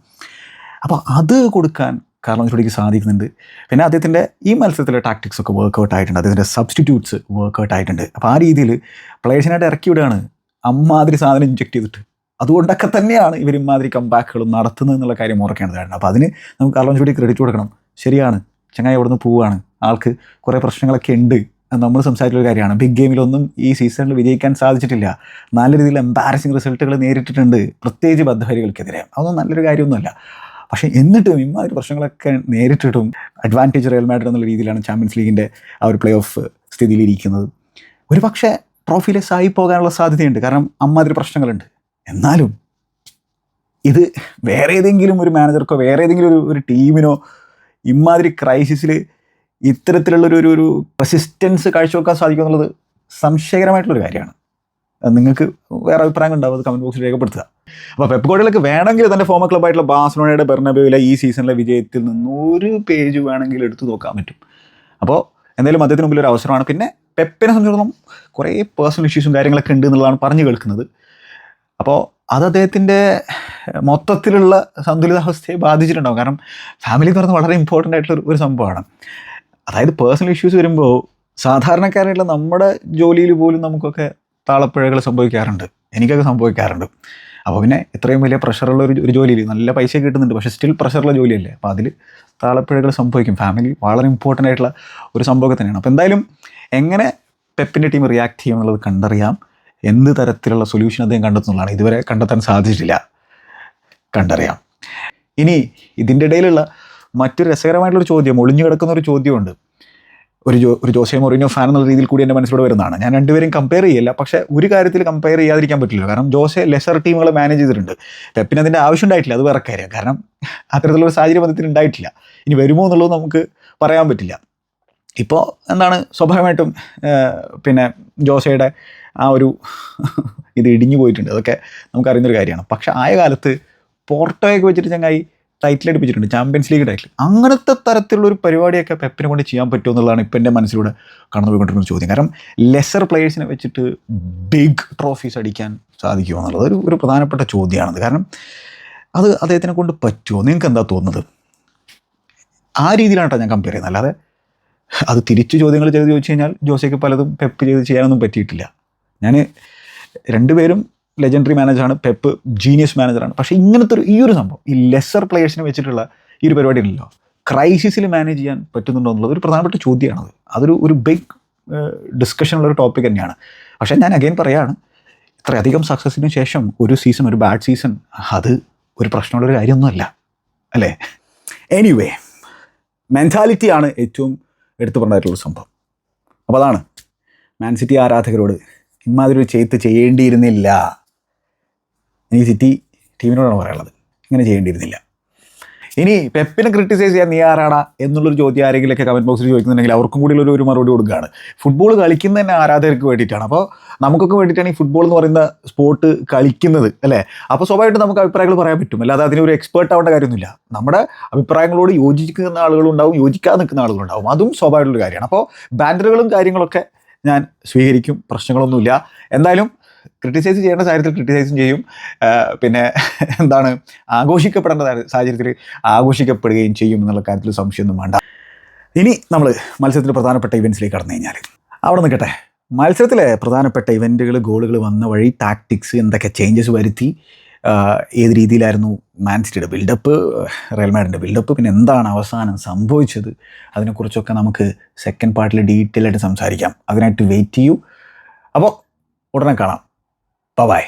അപ്പോൾ അത് കൊടുക്കാൻ കാർലോസ് ചുടിക്ക് സാധിക്കുന്നുണ്ട്. പിന്നെ അദ്ദേഹത്തിന്റെ ഈ മത്സരത്തിലെ ടാക്ടിക്സ് ഒക്കെ വർക്കൗട്ട് ആയിട്ടുണ്ട്. അദ്ദേഹത്തിന്റെ സബ്സ്റ്റിറ്റ്യൂട്ട്സ് വർക്കൗട്ട് ആയിട്ടുണ്ട്. അപ്പോൾ ആ രീതിയിൽ പ്ലേയേഴ്സിനായിട്ട് ഇറക്കി വിടുകയാണ്. അമ്മാതിരി സാധനം ഇഞ്ചെക്ട് ചെയ്തിട്ട്. അതുകൊണ്ടൊക്കെ തന്നെയാണ് ഇവർ ഇമാതിരി കമ്പാക്കുകളും നടത്തുന്നത് എന്നുള്ള കാര്യം ഓർക്കേണ്ടതാണ് അപ്പോൾ അതിന് നമുക്ക് കാർലോസ് ചുടി ക്രെഡിറ്റ് കൊടുക്കണം. ശരിയാണ്. ചങ്ങായി അവിടെ നിന്ന് പോവുകയാണ്. ആൾക്ക് കുറേ പ്രശ്നങ്ങളൊക്കെ ഉണ്ട് നമ്മൾ സംസാരിച്ചൊരു കാര്യമാണ്. ബിഗ് ഗെയിമിലൊന്നും ഈ സീസണിൽ വിജയിക്കാൻ സാധിച്ചിട്ടില്ല. നല്ല രീതിയിൽ എംബാരസിങ് റിസൾട്ടുകൾ നേരിട്ടിട്ടുണ്ട്. പ്രത്യേകിച്ച് ബദ്ധഹരികൾക്കെതിരെ അതൊന്നും നല്ലൊരു കാര്യമൊന്നുമല്ല. പക്ഷേ എന്നിട്ടും ഇമാതിരി പ്രശ്നങ്ങളൊക്കെ നേരിട്ടിട്ടും അഡ്വാന്റേജ് റയൽ മാഡ്രിഡ് എന്നുള്ള രീതിയിലാണ് ചാമ്പ്യൻസ് ലീഗിന്റെ ആ ഒരു പ്ലേ ഓഫ് സ്ഥിതിയിലിരിക്കുന്നത്. ഒരു പക്ഷേ ആയി പോകാനുള്ള സാധ്യതയുണ്ട്. കാരണം അമ്മാതിരി പ്രശ്നങ്ങളുണ്ട്. എന്നാലും ഇത് വേറെ ഏതെങ്കിലും ഒരു മാനേജർക്കോ വേറെ ഏതെങ്കിലും ഒരു ഒരു ടീമിനോ ഇമാതിരി ക്രൈസിസിൽ ഇത്തരത്തിലുള്ളൊരു ഒരു ഒരു റെസിസ്റ്റൻസ് കാഴ്ചവെക്കാൻ സാധിക്കുമെന്നുള്ളത് സംശയകരമായിട്ടുള്ളൊരു കാര്യമാണ്. നിങ്ങൾക്ക് വേറെ അഭിപ്രായം ഉണ്ടാവും അത് കമന്റ് ബോക്സിൽ രേഖപ്പെടുത്തുക. അപ്പോൾ പെപ്പ് ഗോഡിലൊക്കെ വേണമെങ്കിൽ തന്നെ ഫോമ ക്ലബ്ബായിട്ടുള്ള ബാഴ്സലോണയുടെ ബെർണബിയിലെ ഈ സീസണിലെ വിജയത്തിൽ നിന്ന് ഒരു പേജ് വേണമെങ്കിൽ എടുത്തു നോക്കാൻ പറ്റും. അപ്പോൾ എന്തായാലും അദ്ദേഹത്തിന് മുമ്പിൽ ഒരു അവസരമാണ്. പിന്നെ പെപ്പിനെ സംബന്ധിച്ചിടത്തോളം കുറേ പേഴ്സണൽ ഇഷ്യൂസും കാര്യങ്ങളൊക്കെ ഉണ്ട് എന്നുള്ളതാണ് പറഞ്ഞു കേൾക്കുന്നത്. അപ്പോൾ അത് അദ്ദേഹത്തിന്റെ മൊത്തത്തിലുള്ള സന്തുലിതാവസ്ഥയെ ബാധിച്ചിട്ടുണ്ടാവും. കാരണം ഫാമിലി എന്ന് പറയുന്നത് വളരെ ഇമ്പോർട്ടന്റ് ആയിട്ടുള്ള ഒരു സംഭവമാണ്. അതായത് പേഴ്സണൽ ഇഷ്യൂസ് വരുമ്പോൾ സാധാരണക്കാരായിട്ടുള്ള നമ്മുടെ ജോലിയിൽ പോലും നമുക്കൊക്കെ താളപ്പിഴകൾ സംഭവിക്കാറുണ്ട്. എനിക്കൊക്കെ സംഭവിക്കാറുണ്ട്. അപ്പോൾ പിന്നെ ഇത്രയും വലിയ പ്രഷറുള്ള ഒരു ഒരു ജോലിയിൽ നല്ല പൈസ കിട്ടുന്നുണ്ട്. പക്ഷേ സ്റ്റിൽ പ്രഷറുള്ള ജോലിയല്ലേ. അപ്പോൾ അതിൽ താളപ്പിഴകൾ സംഭവിക്കും. ഫാമിലി വളരെ ഇമ്പോർട്ടന്റ് ആയിട്ടുള്ള ഒരു സംഭവം തന്നെയാണ്. അപ്പോൾ എന്തായാലും എങ്ങനെ പെപ്പിന്റെ ടീം റിയാക്ട് ചെയ്യും എന്നുള്ളത് കണ്ടറിയാം. എന്ത് തരത്തിലുള്ള സൊല്യൂഷൻ അദ്ദേഹം കണ്ടെത്തുന്നതാണ് ഇതുവരെ കണ്ടെത്താൻ സാധിച്ചിട്ടില്ല. കണ്ടറിയാം. ഇനി ഇതിന്റെ ഇടയിലുള്ള മറ്റൊരു രസകരമായിട്ടുള്ളൊരു ചോദ്യം ഒളിഞ്ഞു കിടക്കുന്ന ഒരു ചോദ്യമുണ്ട്. ഒരു ജോ ഒരു ജോസെ മൊറിനോ ഫാൻ എന്നുള്ള രീതിയിൽ കൂടി എന്റെ മനസ്സിലൂടെ വരുന്നതാണ്. ഞാൻ രണ്ടുപേരും കമ്പയർ ചെയ്യില്ല. പക്ഷേ ഒരു കാര്യത്തിൽ കമ്പയർ ചെയ്യാതിരിക്കാൻ പറ്റില്ല. കാരണം ജോസെ ലെസർ ടീമുകളെ മാനേജ് ചെയ്തിട്ടുണ്ട്. പെപ്പിന് അതിന്റെ ആവശ്യം ഉണ്ടായിട്ടില്ല. അത് വേറെ കാര്യം. കാരണം അത്തരത്തിലുള്ള സാഹചര്യം അദ്ദേഹത്തിന് ഉണ്ടായിട്ടില്ല. ഇനി വരുമോ എന്നുള്ളത് നമുക്ക് പറയാൻ പറ്റില്ല. ഇപ്പോൾ എന്താണ്? സ്വാഭാവികമായിട്ടും പിന്നെ ജോസയുടെ ആ ഒരു ഇത് ഇടിഞ്ഞു പോയിട്ടുണ്ട്. അതൊക്കെ നമുക്കറിയുന്നൊരു കാര്യമാണ്. പക്ഷേ ആയ കാലത്ത് പോർട്ടോയൊക്കെ വെച്ചിട്ട് ചങ്ങായി ടൈറ്റിൽ അടിപ്പിച്ചിട്ടുണ്ട് ചാമ്പ്യൻസ് ലീഗ് ടൈറ്റിൽ അങ്ങനത്തെ തരത്തിലുള്ള ഒരു പരിപാടിയൊക്കെ പെപ്പിനെ കൊണ്ട് ചെയ്യാൻ പറ്റുമോ എന്നുള്ളതാണ് ഇപ്പം എന്റെ മനസ്സിലൂടെ കടന്നു പോയിക്കൊണ്ടിരിക്കുന്ന ചോദ്യം. കാരണം ലെസർ പ്ലേയേഴ്സിനെ വെച്ചിട്ട് ബിഗ് ട്രോഫീസ് അടിക്കാൻ സാധിക്കുമോ എന്നുള്ളത് ഒരു ഒരു പ്രധാനപ്പെട്ട ചോദ്യമാണത്. കാരണം അത് അദ്ദേഹത്തിനെ കൊണ്ട് പറ്റുമോ? നിങ്ങൾക്ക് എന്താ തോന്നുന്നത്? ആ രീതിയിലാണ് ഞാൻ കമ്പയർ ചെയ്യുന്നത്. അല്ലാതെ അത് തിരിച്ച് ചോദ്യങ്ങൾ ചെയ്ത് ചോദിച്ചു കഴിഞ്ഞാൽ ജോസയ്ക്ക് പലതും പെപ്പ് ചെയ്ത് ചെയ്യാനൊന്നും പറ്റിയിട്ടില്ല. ഞാൻ രണ്ടുപേരും ലെജൻഡറി മാനേജറാണ് പെപ്പ് ജീനിയസ് മാനേജറാണ് പക്ഷേ ഇങ്ങനത്തെ ഒരു ഈ ഒരു സംഭവം ഈ ലെസർ പ്ലേയേഴ്സിനെ വെച്ചിട്ടുള്ള ഈ ഒരു പരിപാടി ഉണ്ടല്ലോ ക്രൈസിസിൽ മാനേജ് ചെയ്യാൻ പറ്റുന്നുണ്ടോ എന്നുള്ളത് ഒരു പ്രധാനപ്പെട്ട ചോദ്യമാണത് അതൊരു ഒരു ബിഗ് ഡിസ്കഷനുള്ള ഒരു ടോപ്പിക് തന്നെയാണ്. പക്ഷേ ഞാൻ അഗൈൻ പറയുകയാണ് ഇത്രയധികം സക്സസ്സിന് ശേഷം ഒരു സീസൺ ഒരു ബാഡ് സീസൺ അത് ഒരു പ്രശ്നമുള്ള ഒരു കാര്യമൊന്നുമല്ല. അല്ലേ? എനിവേ മെന്റാലിറ്റിയാണ് ഏറ്റവും എടുത്തു പറഞ്ഞിട്ടുള്ള സംഭവം. അപ്പോൾ അതാണ്. മാൻസിറ്റി ആരാധകരോട് ഇമാതിരി ഒരു ചെയ്ത്ത് ചെയ്യേണ്ടിയിരുന്നില്ല. എനിക്ക് സിറ്റി ടീമിനോടാണ് പറയുന്നത് ഇങ്ങനെ ചെയ്യേണ്ടിയിരുന്നില്ല. ഇനി പെപ്പിനെ ക്രിട്ടിസൈസ് ചെയ്യാൻ നീ ആരാടാ എന്നുള്ളൊരു ചോദ്യം ആരെങ്കിലുമൊക്കെ കമന്റ് ബോക്സിൽ ചോദിക്കുന്നുണ്ടെങ്കിൽ അവർക്കും കൂടി ഒരു മറുപടി കൊടുക്കുകയാണ്. ഫുട്ബോൾ കളിക്കുന്നത് തന്നെ ആരാധകർക്ക് വേണ്ടിയിട്ടാണ്. അപ്പോൾ നമുക്കൊക്കെ വേണ്ടിയിട്ടാണ് ഈ ഫുട്ബോൾ എന്ന് പറയുന്ന സ്പോർട്ട് കളിക്കുന്നത് അല്ലേ? അപ്പോൾ സ്വാഭാവികമായിട്ട് നമുക്ക് അഭിപ്രായങ്ങൾ പറയാൻ പറ്റും. അല്ലാതെ അതിനൊരു എക്സ്പേർട്ട് ആവേണ്ട കാര്യമൊന്നുമില്ല. നമ്മുടെ അഭിപ്രായങ്ങളോട് യോജിക്കുന്ന ആളുകളുണ്ടാവും യോജിക്കാതെ നിൽക്കുന്ന ആളുകളുണ്ടാവും. അതും സ്വാഭാവികമുള്ള കാര്യമാണ്. അപ്പോൾ ബാൻഡറുകളും കാര്യങ്ങളൊക്കെ ഞാൻ സ്വീകരിക്കും. പ്രശ്നങ്ങളൊന്നുമില്ല. എന്തായാലും ക്രിട്ടിസൈസ് ചെയ്യേണ്ട സാഹചര്യത്തിൽ ക്രിട്ടിസൈസും ചെയ്യും. പിന്നെ എന്താണ് ആഘോഷിക്കപ്പെടേണ്ട സാഹചര്യത്തിൽ ആഘോഷിക്കപ്പെടുകയും ചെയ്യും എന്നുള്ള കാര്യത്തിൽ സംശയമൊന്നും വേണ്ട. ഇനി നമ്മൾ മത്സരത്തിൽ പ്രധാനപ്പെട്ട ഇവന്റ്സിലേക്ക് കടന്നു കഴിഞ്ഞാൽ അവിടെ നിൽക്കട്ടെ. മത്സരത്തിലെ പ്രധാനപ്പെട്ട ഇവന്റുകൾ ഗോളുകൾ വന്ന വഴി ടാക്ടിക്സ് എന്തൊക്കെ ചേഞ്ചസ് വരുത്തി ഏത് രീതിയിലായിരുന്നു മാൻ സിറ്റിയുടെ ബിൽഡപ്പ് റയൽ മാഡിന്റെ ബിൽഡപ്പ് പിന്നെ എന്താണ് അവസാനം സംഭവിച്ചത് അതിനെക്കുറിച്ചൊക്കെ നമുക്ക് സെക്കൻഡ് പാർട്ടിൽ ഡീറ്റെയിൽ ആയിട്ട് സംസാരിക്കാം. അതിനായിട്ട് വെയിറ്റ് ചെയ്യൂ. അപ്പോൾ ഉടനെ കാണാം. ബൈ